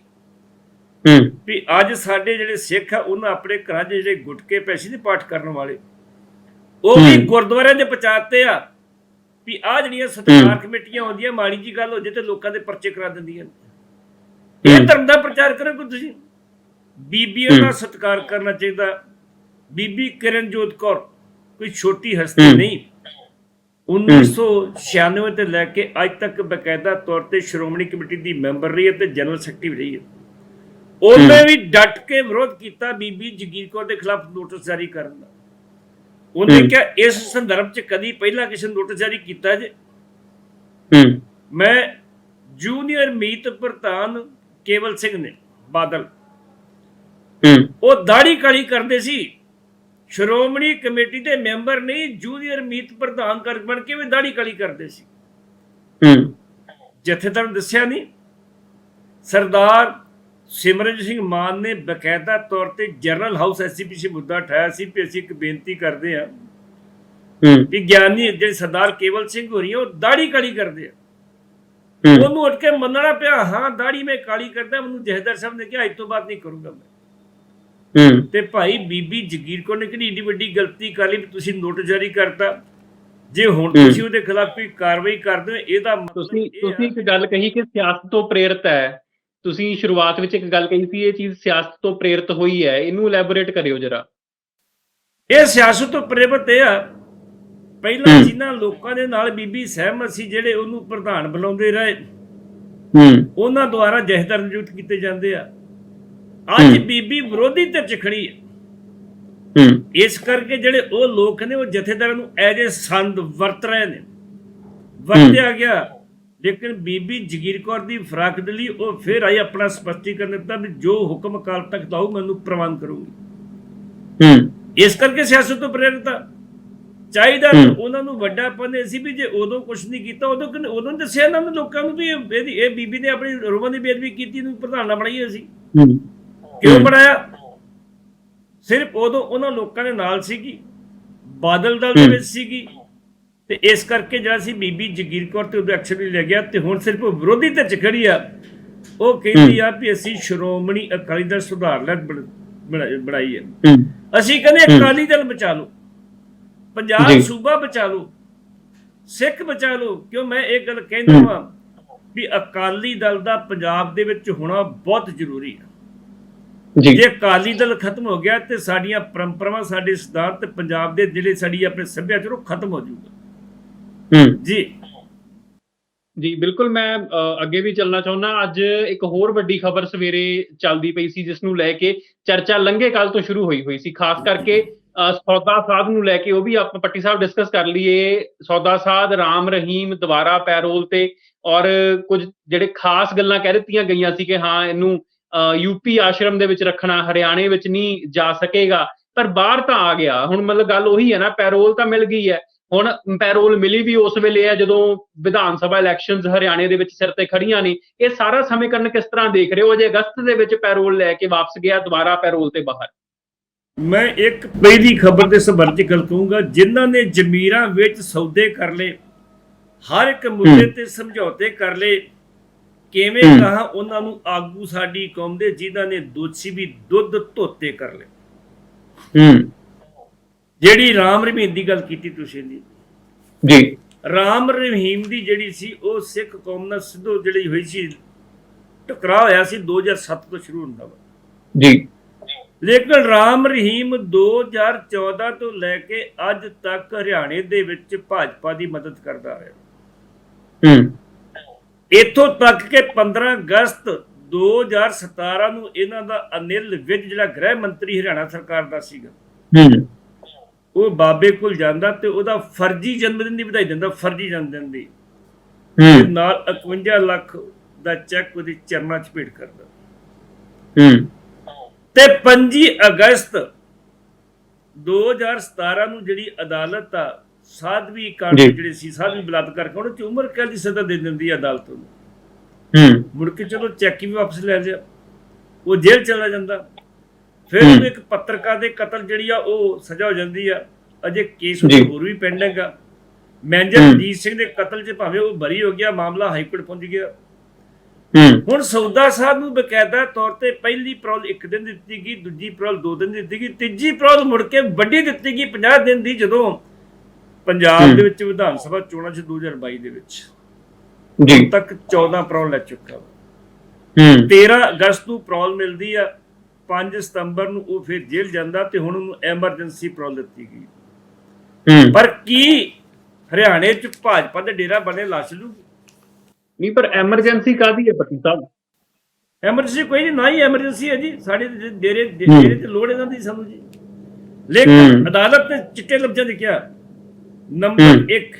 ਹੂੰ ਵੀ ਅੱਜ ਸਾਡੇ ਜਿਹੜੇ ਸਿੱਖ ਆ ਉਹਨਾਂ ਆਪਣੇ ਘਰਾਂ 'ਚ ਜਿਹੜੇ ਗੁਟਕੇ ਪੈਸੇ ਦੇ ਪਾਠ ਕਰਨ ਵਾਲੇ ਉਹ ਵੀ। ਗੁਰਦੁਆਰਿਆਂ ਦੇ ਪਹੁੰਚਾਤੇ ਆ ਵੀ ਆ ਜਿਹੜੀਆਂ ਸਤਿਕਾਰ। ਕਮੇਟੀਆਂ ਹੁੰਦੀਆਂ ਮਾੜੀ ਜੀ ਗੱਲ ਹੋ ਜੇ ਤੇ ਲੋਕਾਂ ਦੇ ਪਰਚੇ ਕਰਾ ਦਿੰਦੀਆਂ। ਇਹ। ਧਰਮ ਦਾ ਪ੍ਰਚਾਰ ਕਰੋ ਕਿ ਤੁਸੀਂ ਬੀਬੀਆਂ ਦਾ। ਸਤਿਕਾਰ ਕਰਨਾ ਚਾਹੀਦਾ ਬੀਬੀ ਕਿਰਨਜੋਤ ਕੌਰ ਕੋਈ ਛੋਟੀ ਹਸਤੀ। ਨਹੀਂ 1996 ਤੋਂ ਲੈ ਕੇ ਅੱਜ ਤੱਕ ਬਕਾਇਦਾ ਤੌਰ ਤੇ ਸ਼੍ਰੋਮਣੀ ਕਮੇਟੀ ਦੀ ਮੈਂਬਰ ਰਹੀ ਹੈ ਤੇ ਜਨਰਲ ਸੈਕਟਰੀ ਵੀ ਰਹੀ ਹੈ। ਉਹਨੇ। ਵੀ ਡਟ ਕੇ ਵਿਰੋਧ ਕੀਤਾ ਬੀਬੀ ਜਗੀਰ ਕੌਰ ਦੇ ਖਿਲਾਫ ਨੋਟਿਸ ਜਾਰੀ ਕਰਨ ਦਾ। ਉਹਨੇ। ਕਿਹਾ ਇਸ ਸੰਦਰਭ 'ਚ ਕਦੀ ਪਹਿਲਾਂ ਕਿਸੇ ਨੋਟਿਸ ਜਾਰੀ ਕੀਤਾ ਜੇ? ਮੈਂ ਜੂਨੀਅਰ ਮੀਤ ਪ੍ਰਧਾਨ ਕੇਵਲ ਸਿੰਘ ਨੇ ਬਾਦਲ। ਉਹ ਦਾੜੀ ਕਾਲੀ ਕਰਦੇ ਸੀ। ਸ਼੍ਰੋਮਣੀ ਕਮੇਟੀ ਦੇ ਮੈਂਬਰ ਨਹੀਂ ਜੂਨੀਅਰ ਮੀਤ ਪ੍ਰਧਾਨ ਕਰ ਬਣ ਕੇ ਵੀ ਦਾੜੀ ਕਾਲੀ ਕਰਦੇ ਸੀ। ਹੂੰ। ਜਥੇਦਾਰ ਦੱਸਿਆ ਨਹੀਂ ਸਰਦਾਰ ਸਿਮਰਨਜੀਤ ਸਿੰਘ ਮਾਨ ਨੇ ਬਕਾਇਦਾ ਤੌਰ ਤੇ ਜਨਰਲ ਹਾਊਸ ਐਸਜੀਪੀਸੀ ਮੁੱਦਾ ਉਠਾਇਆ ਸੀ ਕਿ ਅਸੀਂ ਇੱਕ ਬੇਨਤੀ ਕਰਦੇ ਹਾਂ ਹੂੰ। ਵੀ ਗਿਆਨੀ ਜਿਹੜੇ ਸਰਦਾਰ ਕੇਵਲ ਸਿੰਘ ਹੋਰੀ ਆ ਉਹ ਦਾੜੀ ਕਾਲੀ ਕਰਦੇ ਆ। ਹੂੰ। ਉਹਨੂੰ ਉੱਠ ਕੇ ਮੰਨਣਾ ਪਿਆ ਹਾਂ ਦਾੜੀ ਮੈਂ ਕਾਲੀ ਕਰਦਾ ਮੈਨੂੰ ਜਹਦਰ ਸਾਹਿਬ ਨੇ ਕਿਹਾ ਅੱਜ ਤੋਂ ਬਾਅਦ ਨਹੀਂ ਕਰੂੰਗਾ ਮੈਂ। ਹੂੰ ਤੇ ਭਾਈ ਬੀਬੀ ਜਗੀਰ ਕੌਰ ਨੇ ਕਿਹੜੀ ਏਡੀ ਵੱਡੀ ਗਲਤੀ ਕਰ ਲਈ ਵੀ ਤੁਸੀਂ ਨੋਟਿਸ ਜਾਰੀ ਕਰਤਾ? ਜੇ ਹੁਣ ਹੂੰ। ਤੁਸੀਂ ਉਹਦੇ ਖਿਲਾਫ ਕੋਈ ਕਾਰਵਾਈ ਕਰਦੇ ਹੋ ਇਹਦਾ ਮਤਲਬ ਤੁਸੀਂ ਤੁਸੀਂ ਇੱਕ ਗੱਲ ਕਹੀ ਕਿ ਸਿਆਸਤ ਤੋਂ ਪ੍ਰੇਰਿਤ ਹੈ। ਤੁਸੀਂ ਸ਼ੁਰੂਆਤ ਵਿੱਚ ਇੱਕ ਗੱਲ ਕਹੀ ਸੀ ਇਹ ਚੀਜ਼ ਸਿਆਸਤ ਤੋਂ ਪ੍ਰੇਰਿਤ ਹੋਈ ਹੈ। ਇਹਨੂੰ ਐਲੈਬੋਰੇਟ ਕਰਿਓ ਜਰਾ। ਇਹ ਸਿਆਸਤ ਤੋਂ ਪ੍ਰੇਰਿਤ ਇਹ ਆ ਪਹਿਲਾਂ ਹੂੰ। ਜਿਨ੍ਹਾਂ ਲੋਕਾਂ ਦੇ ਨਾਲ ਬੀਬੀ ਸਹਿਮਤ ਸੀ ਜਿਹੜੇ ਉਹਨੂੰ ਪ੍ਰਧਾਨ ਬੁਲਾਉਂਦੇ ਰਹੇ ਹੂੰ। ਉਹਨਾਂ ਦੁਆਰਾ ਜਹਦਰ ਨਿਯੁਕਤ ਕੀਤੇ ਜਾਂਦੇ ਆ। ਅੱਜ। ਬੀਬੀ ਵਿਰੋਧੀ ਤੇ ਚਖੜੀ ਹੈ। ਹੂੰ। ਇਸ ਕਰਕੇ ਜਿਹੜੇ ਉਹ ਲੋਕ ਨੇ ਉਹ ਜਥੇਦਾਰਾਂ ਨੂੰ ਐਜ ਏ ਸੰਦ ਵਰਤ ਰਹੇ ਨੇ। ਵਰਤਿਆ ਗਿਆ ਲੇਕਿਨ ਬੀਬੀ ਜਗੀਰ ਕੌਰ ਦੀ ਫਰਾਕਦਲੀ ਉਹ ਫਿਰ ਆਈ ਆਪਣਾ ਸਪਸ਼ਟੀਕਰਨ ਦਿੱਤਾ ਵੀ ਜੋ ਹੁਕਮ ਅਕਾਲ ਤਖਤ ਦਾ ਹੋਊ ਮੈਨੂੰ ਪ੍ਰਵਾਨ ਕਰੂੰਗੀ। ਹੂੰ। ਇਸ ਕਰਕੇ ਸਿਆਸਤ ਤੋਂ ਪ੍ਰੇਰਿਤ ਆ। ਚਾਹੀਦਾ। ਉਹਨਾਂ ਨੂੰ ਵੱਡਾ ਪਨੇ ਸੀ ਵੀ ਜੇ ਉਦੋਂ ਕੁਝ ਨਹੀਂ ਕੀਤਾ ਉਦੋਂ ਕਿਉਂ- ਉਦੋਂ ਨੀ ਦੱਸਿਆ ਇਹਨਾਂ ਨੂੰ ਲੋਕਾਂ ਨੂੰ ਵੀ ਇਹ- ਬੀਬੀ ਨੇ ਆਪਣੀ ਰੋਮਾਂ ਦੀ ਬੇਦਬੀ ਕੀਤੀ ਨੂੰ ਪ੍ਰਧਾਨ ਬਣਾਈ ਅਸੀਂ ਹੂੰ। ਕਿਉਂ। ਬਣਾਇਆ? ਸਿਰਫ ਉਦੋਂ ਉਹਨਾਂ ਲੋਕਾਂ ਦੇ ਨਾਲ ਸੀਗੀ। ਬਾਦਲ ਦਲ ਦੇ। ਵਿੱਚ ਸੀਗੀ। ਤੇ ਇਸ ਕਰਕੇ ਜਿਹੜਾ ਸੀ ਬੀਬੀ ਜਗੀਰ ਕੌਰ ਤੇ ਉਹਦਾ ਐਕਸ਼ਨ ਨਹੀਂ ਲੱਗਿਆ ਤੇ ਹੁਣ ਸਿਰਫ ਵਿਰੋਧੀ ਤੇ ਖੜੀ ਆ। ਉਹ ਕਹਿੰਦੀ ਆ ਵੀ ਅਸੀਂ ਸ਼੍ਰੋਮਣੀ ਅਕਾਲੀ ਦਲ ਸੁਧਾਰ ਲੈ ਬਣਾਈ ਹੈ। ਅਸੀਂ ਕਹਿੰਦੇ। ਅਕਾਲੀ ਦਲ ਬਚਾ ਲਓ। ਪੰਜਾਬ। ਸੂਬਾ ਬਚਾ ਲਓ। ਸਿੱਖ ਬਚਾ ਲਓ। ਕਿਉਂ ਮੈਂ ਇਹ ਗੱਲ ਕਹਿੰਦਾ ਹੂੰ। ਵਾਂ ਵੀ ਅਕਾਲੀ ਦਲ ਦਾ ਪੰਜਾਬ ਦੇ ਵਿੱਚ ਹੋਣਾ ਬਹੁਤ ਜ਼ਰੂਰੀ ਹੈ ਜੀ। ਜੇ ਅਕਾਲੀ ਦਲ ਖਤਮ ਹੋ ਗਿਆ ਤੇ ਸਾਡੀਆਂ ਪਰੰਪਰਾਵਾਂ ਸਾਡੇ ਸਿਧਾਂਤ ਤੇ ਪੰਜਾਬ ਦੇ ਜਿਹੜੇ ਸਾਡੀ ਆਪਣੇ ਸੱਭਿਆਚਾਰ ਉਹ ਖਤਮ ਹੋ ਜਾਊਗਾ। ਹੂੰ। ਜੀ। ਜੀ ਬਿਲਕੁਲ ਮੈਂ ਅੱਗੇ ਵੀ ਚੱਲਣਾ ਚਾਹੁੰਦਾ। ਅੱਜ ਇੱਕ ਹੋਰ ਵੱਡੀ ਖਬਰ ਸਵੇਰੇ ਚੱਲਦੀ ਪਈ ਸੀ ਜਿਸ ਨੂੰ ਲੈ ਕੇ ਚਰਚਾ ਲੰਘੇ ਕੱਲ ਤੋਂ ਸ਼ੁਰੂ ਹੋਈ ਹੋਈ ਸੀ। ਖਾਸ ਕਰਕੇ ਸੌਦਾ ਸਾਧ ਨੂੰ ਲੈ ਕੇ ਉਹ ਵੀ ਆਪਾਂ ਪੱਟੀ ਸਾਹਿਬ ਡਿਸਕਸ ਕਰ ਲਈਏ। ਸੌਦਾ ਸਾਧ ਰਾਮ ਰਹੀਮ ਦੁਬਾਰਾ ਪੈਰੋਲ ਤੇ ਔਰ ਕੁਝ ਜਿਹੜੇ ਖਾਸ ਗੱਲਾਂ ਕਹਿ ਦਿੱਤੀਆਂ ਗਈਆਂ ਸੀ ਕਿ ਹਾਂ ਇਹਨੂੰ ਯੂਪੀ ਆਸ਼ਰਮ ਦੇ ਵਿੱਚ ਰੱਖਣਾ ਹਰਿਆਣੇ ਵਿੱਚ ਨਹੀਂ ਜਾ ਸਕੇਗਾ ਪਰ ਬਾਹਰ ਤਾਂ ਆ ਗਿਆ। ਹੁਣ ਮਤਲਬ ਗੱਲ ਉਹੀ ਹੈ ਨਾ ਪੈਰੋਲ ਤਾਂ ਮਿਲ ਗਈ ਹੈ। ਹੁਣ ਪੈਰੋਲ ਮਿਲੀ ਵੀ ਉਸ ਵੇਲੇ ਹੈ ਜਦੋਂ ਵਿਧਾਨ ਸਭਾ ਇਲੈਕਸ਼ਨਸ ਹਰਿਆਣੇ ਦੇ ਵਿੱਚ ਸਿਰ ਤੇ ਖੜੀਆਂ ਨੇ। ਇਹ ਸਾਰਾ ਸਮੀਕਰਨ ਕਿਸ ਤਰ੍ਹਾਂ ਦੇਖ ਰਹੇ ਹੋ? ਜੇ ਅਗਸਤ ਦੇ ਵਿੱਚ ਪੈਰੋਲ ਲੈ ਕੇ ਵਾਪਸ ਗਿਆ ਦੁਬਾਰਾ ਪੈਰੋਲ ਤੇ ਬਾਹਰ। ਮੈਂ ਇੱਕ ਪਹਿਲੀ ਖਬਰ ਦੇ ਸੰਬੰਧ ਗੱਲ ਕਹੂੰਗਾ ਜਿਨ੍ਹਾਂ ਨੇ ਜ਼ਮੀਰਾਂ ਵਿੱਚ ਸੌਦੇ ਕਰ ਲਏ ਹਰ ਇੱਕ ਮੁੱਦੇ। ਤੇ ਸਮਝੌਤੇ ਕਰ ਲਏ। ਕਿਵੇਂ। ਕਹਾ ਉਹਨਾਂ ਨੂੰ ਆਗੂ ਸਾਡੀ ਕੌਮ ਦੇ ਜਿਨ੍ਹਾਂ ਨੇ ਦੋਸ਼ੀ ਵੀ ਦੁੱਧ ਧੋਤੇ ਕਰ ਲਏ। ਹੂੰ। ਜਿਹੜੀ ਰਾਮ ਰਹੀਮ ਦੀ ਗੱਲ ਕੀਤੀ ਤੁਸੀਂ ਜੀ। ਜੀ। ਰਾਮ ਰਹੀਮ ਦੀ ਜਿਹੜੀ ਸੀ ਉਹ ਸਿੱਖ ਕੌਮ ਨਾਲ ਸਿੱਧੋ ਜਿਹੜੀ ਹੋਈ ਸੀ ਟਕਰਾਅ ਹੋਇਆ ਸੀ 2007 ਤੋਂ ਸ਼ੁਰੂ ਹੁੰਦਾ ਵਾ। ਜੀ। ਲੇਕਿਨ ਰਾਮ ਰਹੀਮ 2014 ਤੋਂ ਲੈ ਕੇ ਅੱਜ ਤੱਕ ਹਰਿਆਣੇ ਦੇ ਵਿੱਚ ਭਾਜਪਾ ਦੀ ਮਦਦ ਕਰਦਾ ਰਿਹਾ। ਹੂੰ। ਇੱਥੋਂ ਤੱਕ ਕਿ 15 ਅਗਸਤ 2017 ਨੂੰ ਇਹਨਾਂ ਦਾ ਅਨਿਲ ਵਿਜ ਜਿਹੜਾ ਗ੍ਰਹਿ ਮੰਤਰੀ ਹਰਿਆਣਾ ਸਰਕਾਰ ਦਾ ਸੀਗਾ ਹੂੰ। ਉਹ ਬਾਬੇ ਕੋਲ ਜਾਂਦਾ ਤੇ ਉਹਦਾ ਫਰਜ਼ੀ ਜਨਮ ਦਿਨ ਦੀ ਵਧਾਈ ਦਿੰਦਾ ਫਰਜ਼ੀ ਜਨਮ ਦਿਨ ਦੀ। ਹੂੰ। ਨਾਲ 51 ਲੱਖ ਦਾ ਚੈੱਕ ਉਹਦੀ ਚਰਨਾਂ 'ਚ ਭੇਟ ਕਰਦਾ। ਹੂੰ। ਤੇ 25 ਅਗਸਤ 2017 ਨੂੰ ਜਿਹੜੀ ਅਦਾਲਤ ਆ ਸਾਧਵੀ ਕਾਂਡ। ਜਿਹੜੇ ਸੀ ਸਾਧਵੀ ਬਲਾਤਕਾਰ ਕਾਂਡ ਚ ਉਮਰ ਕੈਦ ਦੀ ਸਜ਼ਾ ਦੇ ਦਿੰਦੀ ਆ ਅਦਾਲਤ ਨੂੰ ਹੂੰ ਮੁੜ ਕੇ ਚਲੋ ਚੈੱਕ ਵੀ ਵਾਪਸ ਲੈ ਲਿਆ ਉਹ ਜੇਲ੍ਹ ਚਲਾ ਜਾਂਦਾ ਫਿਰ ਹੂੰ। ਇੱਕ ਪੱਤਰਕਾਰ ਦੇ ਕਤਲ ਜਿਹੜੀ ਆ ਉਹ ਸਜ਼ਾ ਹੋ ਜਾਂਦੀ ਆ ਅਜੇ ਕੇਸ। ਹੋਰ ਵੀ ਪੈਂਡਿੰਗ ਆ ਮੈਨੇਜਰ ਹੂੰ। ਰਣਜੀਤ ਸਿੰਘ ਦੇ ਕਤਲ 'ਚ ਭਾਵੇਂ ਉਹ ਬਰੀ ਹੋ ਗਿਆ ਮਾਮਲਾ ਹਾਈ ਕੋਰਟ ਪਹੁੰਚ ਗਿਆ ਹੂੰ ਹੁਣ ਸੌਦਾ ਸਾਹਿਬ ਨੂੰ ਬਕਾਇਦਾ ਤੌਰ ਤੇ ਪਹਿਲੀ ਪ੍ਰੋਲ ਇੱਕ ਦਿਨ ਦਿੱਤੀ ਗਈ ਦੂਜੀ ਪ੍ਰੋਲ ਦੋ ਦਿਨ ਦਿੱਤੀ ਗਈ ਤੀਜੀ ਪ੍ਰੋਲ ਮੁੜ ਕੇ ਵੱਡੀ ਦਿੱਤੀ ਗਈ 50 ਦਿਨ ਦੀ ਜਦੋਂ ਪੰਜਾਬ। ਦੇ ਵਿੱਚ ਵਿਧਾਨ ਸਭਾ ਚੋਣਾਂ 'ਚ 2022 ਦੇ ਵਿੱਚ। ਜੀ। ਤੱਕ 14 ਪ੍ਰੋਲ ਲੈ ਚੁੱਕਾ। ਹੂੰ। 13 ਅਗਸਤ ਨੂੰ ਪ੍ਰੋਲ ਮਿਲਦੀ ਆ 5 ਸਤੰਬਰ ਨੂੰ ਉਹ ਫਿਰ ਜੇਲ੍ਹ ਜਾਂਦਾ ਤੇ ਹੁਣ ਉਹਨੂੰ ਐਮਰਜੈਂਸੀ ਪ੍ਰੋਲ ਦਿੱਤੀ ਗਈ। ਹੂੰ। ਪਰ ਕੀ ਹਰਿਆਣੇ 'ਚ ਭਾਜਪਾ ਦੇ ਡੇਰਾ ਬਣੇ ਲਾਸ਼ ਲੂ? ਨਹੀਂ ਪਰ ਐਮਰਜੈਂਸੀ ਕਾਦੀ ਹੈ ਪੱਟੀ ਸਾਹਿਬ? ਐਮਰਜੈਂਸੀ ਕੋਈ ਨਹੀਂ ਨਾ ਹੀ ਐਮਰਜੈਂਸੀ ਹੈ ਜੀ। ਸਾਡੇ ਦੇ- ਡੇਰੇ ਦੇ-। ਡੇਰੇ ਤੇ ਲੋੜ ਇਹਨਾਂ ਦੀ ਸਾਨੂੰ ਜੀ। ਲੇਕਿਨ। ਅਦਾਲਤ ਨੇ ਚਿੱਟੇ ਲਫ਼ਜ਼ਾਂ 'ਚ ਕਿਹਾ ਨੰਬਰ ਹੂੰ। 1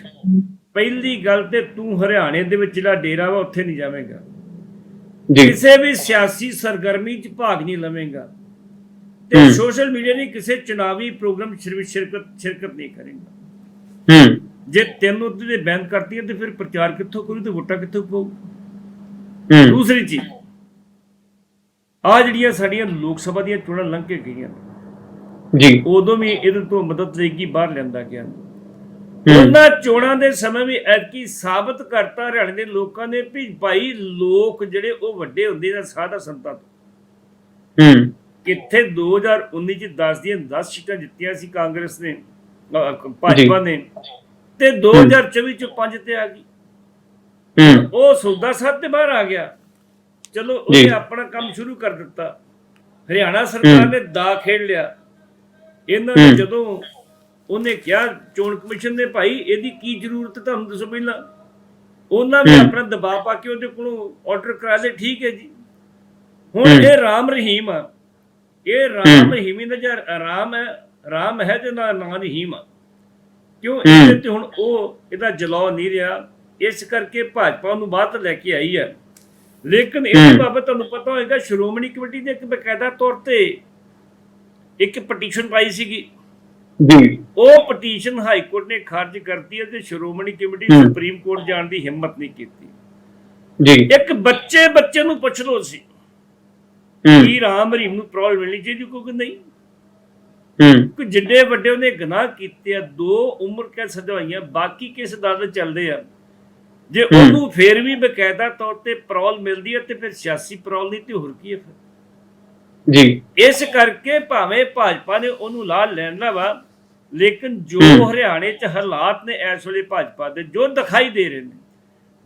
ਪਹਿਲੀ ਗੱਲ ਤੇ ਤੂੰ ਹਰਿਆਣੇ ਦੇ ਵਿੱਚ ਜਿਹੜਾ ਡੇਰਾ ਵਾ ਉੱਥੇ ਨਹੀਂ ਜਾਵੇਂਗਾ। ਜੀ। ਕਿਸੇ ਵੀ ਸਿਆਸੀ ਸਰਗਰਮੀ 'ਚ ਭਾਗ ਨਹੀਂ ਲਵੇਂਗਾ। ਤੇ। ਸੋਸ਼ਲ ਮੀਡੀਆ ਨੇ ਕਿਸੇ ਚੁਣਾਵੀ ਪ੍ਰੋਗਰਾਮ ਸ਼ਿਰਕਤ ਸ਼ਿਰਕਤ ਨਹੀਂ ਕਰੇਗਾ। ਹੂੰ। ਜੇ ਤੈਨੂੰ ਤੇ ਬੈਨ ਕਰਤੀ ਹੈ ਤੇ ਫਿਰ ਪ੍ਰਚਾਰ ਕਿੱਥੋਂ ਕਰੂ ਤੇ ਵੋਟਾਂ ਕਿੱਥੋਂ ਹੂੰ। ਦੂਸਰੀ ਚੀਜ਼ ਆ ਜਿਹੜੀਆਂ ਸਾਡੀਆਂ ਲੋਕ ਸਭਾ ਦੀਆਂ ਚੋਣਾਂ ਲੰਘ ਕੇ ਗਈਆਂ ਜੀ। ਉਦੋਂ ਵੀ ਇਹਦੇ ਤੋਂ ਮਦਦ ਲਈ ਕੀ ਬਾਹਰ ਲਿਆਂਦਾ ਗਿਆ। ਉਹਨਾਂ ਚੋਣਾਂ ਦੇ ਸਮੇਂ ਵੀ ਐਤਕੀ ਸਾਬਤ ਕਰਤਾ ਹਰਿਆਣੇ ਦੇ ਲੋਕਾਂ ਨੇ ਵੀ ਭਾਈ ਲੋਕ ਜਿਹੜੇ ਉਹ ਵੱਡੇ ਹੁੰਦੇ ਨੇ ਸਾਧਾ ਸੰਤਾਂ ਤੋਂ। ਹੂੰ। ਕਿੱਥੇ 2019 ਚ 10 ਦੀਆਂ 10 ਸੀਟਾਂ ਜਿੱਤੀਆਂ ਸੀ ਕਾਂਗਰਸ ਨੇ ਭਾਜਪਾ ਨੇ ਤੇ 2024 ਚ 5 ਤੇ ਆ ਗਈ। ਹੂੰ। ਉਹ ਸੌਦਾ ਸਾਹਿਬ ਤੇ ਬਾਹਰ ਆ ਗਿਆ। ਚਲੋ। ਉਹਨੇ ਆਪਣਾ ਕੰਮ ਸ਼ੁਰੂ ਕਰ ਦਿੱਤਾ। ਹਰਿਆਣਾ ਸਰਕਾਰ। ਨੇ ਦਾ ਖੇਡ ਲਿਆ। ਇਹਨਾਂ ਨੇ। ਜਦੋਂ ਉਹਨੇ ਕਿਹਾ ਚੋਣ ਕਮਿਸ਼ਨ ਨੇ ਭਾਈ ਇਹਦੀ ਕੀ ਜ਼ਰੂਰਤ ਤੁਹਾਨੂੰ ਦੱਸੋ ਪਹਿਲਾਂ ਉਹਨਾਂ ਨੇ। ਆਪਣਾ ਦਬਾਅ ਪਾ ਕੇ ਉਹਦੇ ਕੋਲੋਂ ਆਰਡਰ ਕਰਾ ਦੇ ਠੀਕ ਹੈ ਜੀ ਹੁਣ। ਇਹ ਰਾਮ ਰਹੀਮ ਆ ਇਹ ਰਾਮ। ਰਹੀਮ ਦਾ ਜਰ ਰਾਮ ਹੈ ਰਾਮ ਹੈ ਤੇ ਨਾ ਨਾਂ ਰਹੀਮ ਆ ਕਿਉਂ। ਇਹਦੇ ਤੇ ਹੁਣ ਉਹ ਇਹਦਾ ਜਲਾਉ ਨਹੀਂ ਰਿਹਾ ਇਸ ਕਰਕੇ ਭਾਜਪਾ ਨੂੰ ਬਾਹਰ ਲੈ ਕੇ ਆਈ ਹੈ ਲੇਕਿਨ ਹੂੰ। ਬਾਬਤ ਤੁਹਾਨੂੰ ਪਤਾ ਹੋਏਗਾ ਸ਼੍ਰੋਮਣੀ ਕਮੇਟੀ ਨੇ ਇੱਕ ਬਕਾਇਦਾ ਤੌਰ ਤੇ ਇੱਕ ਪਟੀਸ਼ਨ ਪਾਈ ਸੀਗੀ ਜੀ। ਉਹ ਪਟੀਸ਼ਨ ਹਾਈ ਕੋਰਟ ਨੇ ਖਾਰਜ ਕਰਤੀ ਹੈ ਤੇ ਸ਼੍ਰੋਮਣੀ ਕਮੇਟੀ। ਸੁਪਰੀਮ ਕੋਰਟ ਜਾਣ ਦੀ ਹਿੰਮਤ ਨਹੀਂ ਕੀਤੀ। ਜੀ। ਇੱਕ ਬੱਚੇ ਬੱਚੇ ਨੂੰ ਪੁੱਛ ਲੋ ਸੀ ਕੀ ਰਾਮ ਰਹੀਮ ਨੂੰ ਪ੍ਰੋਬਲਮ ਮਿਲਣੀ ਚਾਹੀਦੀ ਕਿਉਂਕਿ ਨਹੀਂ? ਹੂੰ। ਕਿ ਜਿੱਡੇ ਵੱਡੇ ਉਹਨੇ ਗੁਨਾਹ ਕੀਤੇ ਆ ਦੋ ਉਮਰ ਕੈਦ ਸਜ਼ਾਈਆਂ ਬਾਕੀ ਕਿਸ ਅਦਾਲਤ ਚੱਲਦੇ ਆ? ਜੇ। ਉਹਨੂੰ ਫੇਰ ਵੀ ਬਕਾਇਦਾ ਤੌਰ ਤੇ ਪ੍ਰੋਲ ਮਿਲਦੀ ਹੈ ਤੇ ਫਿਰ ਸਿਆਸੀ ਪ੍ਰੋਲ ਨਹੀਂ ਤੇ ਹੋਰ ਕੀ ਹੈ ਫਿਰ? ਜੀ। ਇਸ ਕਰਕੇ ਭਾਵੇਂ ਭਾਜਪਾ ਨੇ ਉਹਨੂੰ ਲਾ ਲੈਣਾ ਵਾ ਲੇਕਿਨ ਜੋ। ਹਰਿਆਣੇ 'ਚ ਹਾਲਾਤ ਨੇ ਇਸ ਵੇਲੇ ਭਾਜਪਾ ਦੇ ਜੋ ਦਿਖਾਈ ਦੇ ਰਹੇ ਨੇ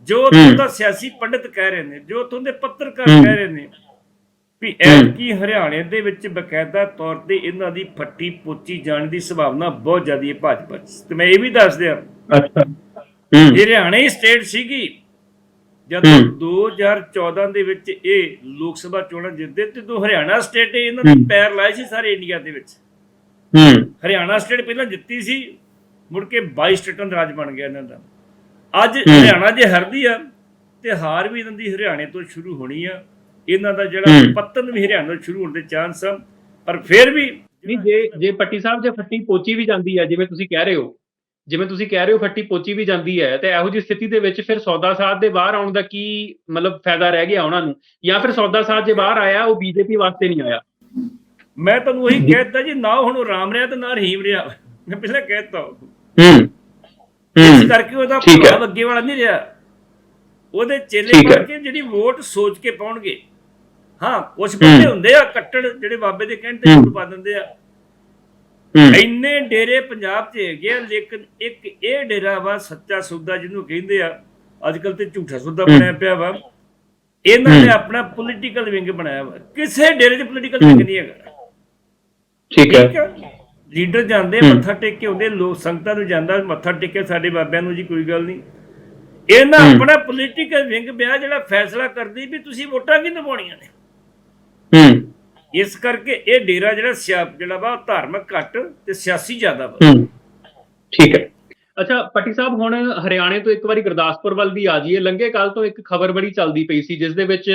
ਜੋ ਦਾ ਸਿਆਸੀ ਪੰਡਿਤ ਕਹਿ ਰਹੇ ਨੇ ਜੋ ਦੇ ਪੱਤਰਕਾਰ। ਕਹਿ ਰਹੇ ਨੇ ਵੀ। ਐਤਕੀ ਹਰਿਆਣੇ ਦੇ ਵਿੱਚ ਬਕਾਇਦਾ ਤੌਰ ਤੇ ਇਹਨਾਂ ਦੀ ਫੱਟੀ ਪੋਚੀ ਜਾਣ ਦੀ ਸੰਭਾਵਨਾ ਬਹੁਤ ਜ਼ਿਆਦੀ ਹੈ ਭਾਜਪਾ 'ਚ ਤੇ ਮੈਂ ਇਹ ਵੀ ਦੱਸ ਦਿਆਂ ਅੱਛਾ ਹਰਿਆਣਾ ਹੀ ਸਟੇਟ ਸੀਗੀ ਜਦੋਂ ਹੂੰ। 2014 ਦੇ ਵਿੱਚ ਇਹ ਲੋਕ ਸਭਾ ਚੋਣਾਂ ਜਿੱਤਦੇ ਤੇ ਤੋਂ ਹਰਿਆਣਾ ਸਟੇਟ ਇਹਨਾਂ ਦੀ। ਪੈਰ ਲਾਏ ਸੀ ਸਾਰੇ ਇੰਡੀਆ ਦੇ ਵਿੱਚ ਹੂੰ। ਹਰਿਆਣਾ ਸਟੇਟ ਪਹਿਲਾਂ ਜਿੱਤੀ ਸੀ ਮੁੜ ਕੇ 22 ਸਟੇਟਾਂ ਦਾ ਰਾਜ ਬਣ ਗਿਆ ਇਹਨਾਂ ਦਾ। ਅੱਜ। ਹਰਿਆਣਾ ਜੇ ਹਰਦੀ ਆ ਤੇ ਹਾਰ ਵੀ ਇਹਨਾਂ ਦੀ ਹਰਿਆਣੇ ਤੋਂ ਸ਼ੁਰੂ ਹੋਣੀ ਆ। ਇਹਨਾਂ ਦਾ ਜਿਹੜਾ। ਪਤਨ ਵੀ ਹਰਿਆਣਾ ਤੋਂ ਸ਼ੁਰੂ ਹੋਣ ਦੇ ਚਾਂਸ ਆ ਪਰ ਫਿਰ ਵੀ ਨਹੀਂ ਜੇ ਜੇ ਪੱਟੀ ਸਾਹਿਬ ਜੇ ਫੱਟੀ ਪੋਚੀ ਵੀ ਜਾਂਦੀ ਹੈ ਜਿਵੇਂ ਤੁਸੀਂ ਕਹਿ ਰਹੇ ਹੋ ਜਿਵੇਂ ਤੁਸੀਂ ਕਹਿ ਰਹੇ ਹੋ ਫੱਟੀ ਪੋਚੀ ਵੀ ਜਾਂਦੀ ਹੈ ਤੇ ਇਹੋ ਜਿਹੀ ਸਥਿਤੀ ਦੇ ਵਿੱਚ ਫਿਰ ਸੌਦਾ ਸਾਧ ਦੇ ਬਾਹਰ ਆਉਣ ਦਾ ਕੀ ਮਤਲਬ ਫਾਇਦਾ ਰਹਿ ਗਿਆ ਉਹਨਾਂ ਨੂੰ? ਜਾਂ ਫਿਰ ਸੌਦਾ ਸਾਧ ਜੇ ਬਾਹਰ ਆਇਆ ਉਹ ਬੀਜੇਪੀ ਵਾਸਤੇ ਨਹੀਂ ਆਇਆ? ਮੈਂ ਤੁਹਾਨੂੰ ਉਹੀ ਕਹਿਤਾ ਜੀ ਨਾ ਹੁਣ ਰਾਮ ਰਿਹਾ ਤੇ ਨਾ ਰਹੀਮ ਰਿਹਾ। ਮੈਂ ਪਹਿਲਾਂ ਕਹਿਤਾ ਹੂੰ ਇਸ ਕਰਕੇ ਉਹਦਾ। ਪ੍ਰਭਾਵ ਅੱਗੇ ਵਾਲਾ ਨਹੀਂ ਰਿਹਾ। ਉਹਦੇ ਚੇਲੇ। ਬਣ ਕੇ ਜਿਹੜੀ ਵੋਟ ਸੋਚ ਕੇ ਪਾਉਣਗੇ। ਹਾਂ ਕੁਝ ਬੰਦੇ ਹੁੰਦੇ ਆ ਕੱਟੜ ਜਿਹੜੇ ਬਾਬੇ ਦੇ ਕਹਿਣ ਤੇ ਪਾ ਦਿੰਦੇ ਆ। ਇੰਨੇ ਡੇਰੇ ਪੰਜਾਬ 'ਚ ਹੈਗੇ ਆ ਲੇਕਿਨ ਇੱਕ ਇਹ ਡੇਰਾ ਵਾ ਸੱਚਾ ਸੌਦਾ ਜਿਹਨੂੰ ਕਹਿੰਦੇ ਆ ਅੱਜ ਕੱਲ ਤੇ ਝੂਠਾ ਸੌਦਾ। ਬਣਿਆ ਪਿਆ ਵਾ। ਇਹਨਾਂ ਨੇ। ਆਪਣਾ ਪੋਲੀਟੀਕਲ ਵਿੰਗ ਬਣਾਇਆ ਵਾ। ਕਿਸੇ ਡੇਰੇ 'ਚ ਪੋਲੀਟੀਕਲ। ਵਿੰਗ ਨਹੀਂ ਹੈਗਾ। ਠੀਕ ਹੈ। ਲੀਡਰ ਜਾਂਦੇ। ਮੱਥਾ ਟੇਕ ਕੇ ਆਉਂਦੇ ਲੋਕ ਸੰਗਤਾਂ ਨੂੰ ਜਾਂਦਾ ਮੱਥਾ ਟੇਕੇ ਸਾਡੇ ਬਾਬਿਆਂ ਨੂੰ ਜੀ ਕੋਈ ਗੱਲ ਨਹੀਂ। ਇਹਨਾਂ। ਆਪਣਾ ਪੋਲੀਟੀਕਲ ਵਿੰਗ ਬਿਆ ਜਿਹੜਾ ਫੈਸਲਾ ਕਰਦੀ ਵੀ ਤੁਸੀਂ ਵੋਟਾਂ ਕਿਹਨੂੰ ਪਾਉਣੀਆਂ ਨੇ? ਹੂੰ। ਇਸ ਕਰਕੇ ਇਹ ਡੇਰਾ ਜਿਹੜਾ ਸਿਆ ਜਿਹੜਾ ਵਾ ਧਾਰਮਿਕ ਘੱਟ ਤੇ ਸਿਆਸੀ ਜ਼ਿਆਦਾ ਵਾ। ਹੂੰ। ਠੀਕ ਹੈ। ਅੱਛਾ, ਪੱਟੀ ਸਾਹਿਬ, ਹੁਣ ਹਰਿਆਣੇ ਤੋਂ ਇੱਕ ਵਾਰੀ ਗੁਰਦਾਸਪੁਰ ਵੱਲ ਵੀ ਆ ਜਾਈਏ। ਲੰਘੇ ਕੱਲ ਤੋਂ ਇੱਕ ਖਬਰ ਬੜੀ ਚੱਲਦੀ ਪਈ ਸੀ, ਜਿਸ ਦੇ ਵਿੱਚ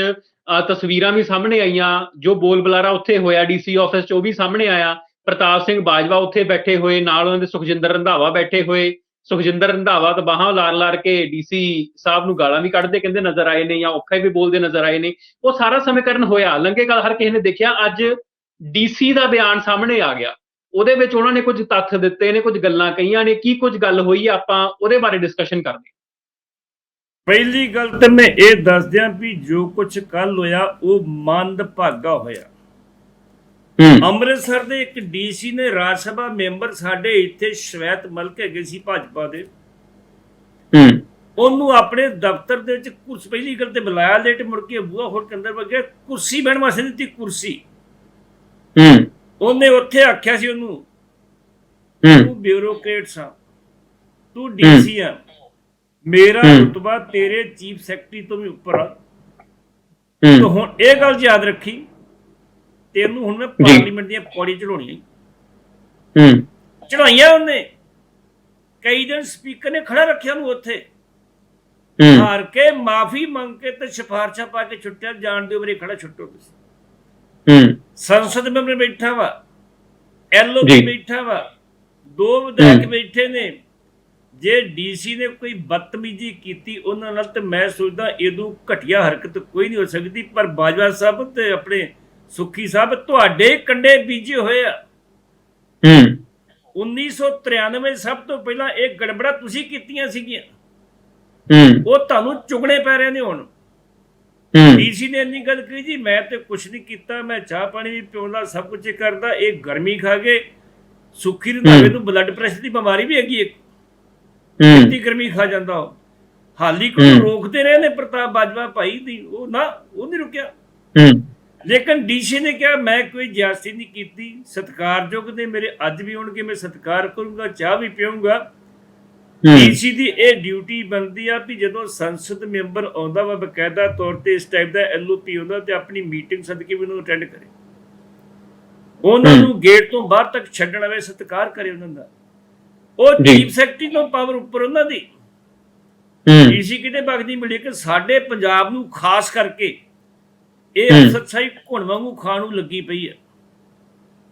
ਤਸਵੀਰਾਂ ਵੀ ਸਾਹਮਣੇ ਆਈਆਂ, ਜੋ ਬੋਲ ਬੁਲਾਰਾ ਉੱਥੇ ਹੋਇਆ ਡੀਸੀ ਆਫਿਸ 'ਚ, ਉਹ ਵੀ ਸਾਹਮਣੇ ਆਇਆ। ਪ੍ਰਤਾਪ ਸਿੰਘ ਬਾਜਵਾ ਉੱਥੇ ਬੈਠੇ ਹੋਏ, ਨਾਲ ਉਹਨਾਂ ਦੇ ਸੁਖਜਿੰਦਰ ਰੰਧਾਵਾ ਬੈਠੇ ਹੋਏ। ਸੁਖਜਿੰਦਰ ਰੰਧਾਵਾ ਤਾਂ ਬਾਹਾਂ ਲਾਰ ਲਾਰ ਕੇ ਡੀਸੀ ਸਾਹਿਬ ਨੂੰ ਗਾਲਾਂ ਵੀ ਕੱਢਦੇ ਕਹਿੰਦੇ ਨਜ਼ਰ ਆਏ ਨੇ ਜਾਂ ਔਖਾ ਵੀ ਬੋਲਦੇ ਨਜ਼ਰ ਆਏ ਨੇ। ਉਹ ਸਾਰਾ ਸਮੀਕਰਨ ਹੋਇਆ। ਲੰਘੇ ਕੱਲ ਹਰ ਕਿਸੇ ਨੇ ਦੇਖਿਆ, ਅੱਜ ਡੀਸੀ ਦਾ ਬਿਆਨ ਸਾਹਮਣੇ ਆ ਗਿਆ। ਉਹਦੇ ਵਿੱਚ ਉਹਨਾਂ ਨੇ ਕੁਝ ਤੱਥ ਦਿੱਤੇ ਨੇ ਕੁਝ ਗੱਲਾਂ ਕਹੀਆਂ ਨੇ ਕੀ ਕੁਝ ਗੱਲ ਹੋਈ ਆ, ਆਪਾਂ ਉਹਦੇ ਬਾਰੇ ਡਿਸਕਸ਼ਨ ਕਰਦੇ ਪਹਿਲੀ ਗੱਲ ਤੇ ਮੈਂ ਇਹ ਦੱਸ ਦਿਆਂ ਵੀ ਜੋ ਕੁਝ ਕੱਲ ਹੋਇਆ ਉਹ ਮੰਦ ਭਾਗਾ ਹੋਇਆ ਅੰਮ੍ਰਿਤਸਰ ਦੇ ਇੱਕ ਡੀਸੀ ਨੇ ਰਾਜ ਸਭਾ ਮੈਂਬਰ ਸਾਡੇ ਇੱਥੇ ਸ਼ਵੈਤ ਮਲਕ ਹੈਗੇ ਸੀ ਭਾਜਪਾ ਦੇ। ਉਹਨੂੰ ਆਪਣੇ ਦਫ਼ਤਰ ਦੇ ਵਿੱਚ ਕੁਰਸੀ ਪਹਿਲੀ ਗੱਲ ਤੇ ਬੁਲਾਇਆ ਲੇਟ ਮੁੜ ਕੇ ਬੂਹਾ ਖੋਲ ਕੇ ਅੰਦਰ ਵਗਿਆ ਕੁਰਸੀ ਬਹਿਣ ਵਾਸਤੇ ਦਿੱਤੀ ਕੁਰਸੀ। ਹੂੰ। ਉਹਨੇ ਉੱਥੇ ਆਖਿਆ ਸੀ ਉਹਨੂੰ ਹੂੰ। ਤੂੰ ਬਿਊਰੋਕਰੇਟ ਸਾਂ ਤੂੰ ਡੀਸੀ ਆ। ਮੇਰਾ ਹੂੰ। ਰੁਤਬਾ ਤੇਰੇ ਚੀਫ ਸੈਕਟਰੀ ਤੋਂ ਵੀ ਉੱਪਰ ਆ। ਹੂੰ। ਤੋ ਹੁਣ ਇਹ ਗੱਲ ਯਾਦ ਰੱਖੀ ਤੈਨੂੰ ਹੁਣ ਮੈਂ ਪਾਰਲੀਮੈਂਟ ਦੀਆਂ ਪੌੜੀ ਚੜਾਉਣੀਆਂ ਹੂੰ। ਚੜਾਈਆਂ ਉਹਨੇ। ਕਈ ਦਿਨ ਸਪੀਕਰ ਨੇ ਖੜਾ ਰੱਖਿਆ ਉਹਨੂੰ ਉੱਥੇ। ਹੂੰ। ਹਾਰ ਕੇ ਮਾਫੀ ਮੰਗ ਕੇ ਤੇ ਸਿਫਾਰਸ਼ਾਂ ਪਾ ਕੇ ਛੁੱਟਿਆ ਜਾਣ ਦੇ ਮੇਰੇ ਖੜਾ ਛੁੱਟੋ ਤੁਸੀਂ। ਹੂੰ। ਸੰਸਦ ਮੈਂਬਰ ਬੈਠਾ ਵਾ ਐਲਓ ਜੀ। ਬੈਠਾ ਵਾ ਦੋ ਵਿਧਾਇਕ ਹੂੰ। ਬੈਠੇ ਨੇ। ਜੇ ਡੀਸੀ ਨੇ ਕੋਈ ਬਦਤਮੀਜ਼ੀ ਕੀਤੀ ਉਹਨਾਂ ਨਾਲ ਤੇ ਮੈਂ ਸੋਚਦਾ ਇਹਦੋਂ ਘਟੀਆ ਹਰਕਤ ਕੋਈ ਨਹੀਂ ਹੋ ਸਕਦੀ ਪਰ ਬਾਜਵਾ ਸਾਹਿਬ ਤੇ ਆਪਣੇ ਸੁੱਖੀ ਸਾਹਿਬ ਤੁਹਾਡੇ ਕੰਡੇ ਬੀਜੇ ਹੋਏ ਆ। ਹੂੰ। 1993 ਸਭ ਤੋਂ ਪਹਿਲਾਂ ਇਹ ਗੜਬੜਾ ਤੁਸੀਂ ਕੀਤੀਆਂ ਸੀਗੀਆਂ। ਹੂੰ। ਉਹ ਤੁਹਾਨੂੰ ਚੁਗਣੇ ਪੈ ਰਹੇ ਨੇ ਹੁਣ। ਹੂੰ ਡੀਸੀ ਨੇ ਇੰਨੀ ਗੱਲ ਕਹੀ ਜੀ ਮੈਂ ਤੇ ਕੁਛ ਨਹੀਂ ਕੀਤਾ ਮੈਂ ਚਾਹ ਪਾਣੀ ਵੀ ਪਿਉਂਦਾ ਸਭ ਕੁਝ ਕਰਦਾ ਇਹ ਗਰਮੀ ਖਾ ਕੇ ਸੁੱਖੀ ਰੰਧਾਵੇ ਨੂੰ ਬਲੱਡ ਪ੍ਰੈਸ਼ਰ ਦੀ ਬਿਮਾਰੀ ਵੀ ਹੈਗੀ ਇੱਕ। ਇੰਨੀ ਗਰਮੀ ਖਾ ਜਾਂਦਾ ਉਹ। ਹਾਲੀ ਕੋਈ। ਰੋਕਦੇ ਰਹੇ ਨੇ ਪ੍ਰਤਾਪ ਬਾਜਵਾ ਭਾਈ ਦੀ ਉਹ ਨਾ ਉਹ ਨਹੀਂ ਰੁਕਿਆ। ਲੇਕਿਨ ਡੀਸੀ ਨੇ ਕਿਹਾ ਮੈਂ ਕੋਈ ਜ਼ਿਆਦਤੀ ਨਹੀਂ ਕੀਤੀ ਸਤਿਕਾਰਯੋਗ ਨੇ ਮੇਰੇ ਅੱਜ ਵੀ ਹੋਣਗੇ ਮੈਂ ਸਤਿਕਾਰ ਕਰੂੰਗਾ ਚਾਹ ਵੀ ਪੀਊਂਗਾ। ਹੂੰ ਡੀਸੀ ਦੀ ਇਹ ਡਿਊਟੀ ਬਣਦੀ ਆ ਵੀ ਜਦੋਂ ਸੰਸਦ ਮੈਂਬਰ ਆਉਂਦਾ ਵਾ ਬਕਾਇਦਾ ਤੌਰ ਤੇ ਇਸ ਟਾਈਪ ਦਾ ਐਲਓਪੀ ਹੁੰਦਾ ਤੇ ਆਪਣੀ ਮੀਟਿੰਗ ਸਦਕੇ ਵੀ ਉਹਨੂੰ ਅਟੈਂਡ ਕਰੇ। ਉਹਨਾਂ। ਨੂੰ ਗੇਟ ਤੋਂ ਬਾਹਰ ਤੱਕ ਛੱਡਣ ਵੇ ਸਤਿਕਾਰ ਕਰੇ ਉਹਨਾਂ ਦਾ। ਉਹ। ਚੀਫ ਸੈਕਟਰੀ ਤੋਂ ਪਾਵਰ ਉੱਪਰ ਉਹਨਾਂ ਦੀ। ਡੀਸੀ ਕਿਤੇ ਬਗਦੀ ਮਿਲੀ ਕਿ ਸਾਡੇ ਪੰਜਾਬ ਨੂੰ ਖਾਸ ਕਰਕੇ ਇਹ ਹੂੰ। ਅਫਸਰਸ਼ਾਹੀ ਘੁਣ ਵਾਂਗੂ ਖਾਣ ਨੂੰ ਲੱਗੀ ਪਈ ਹੈ।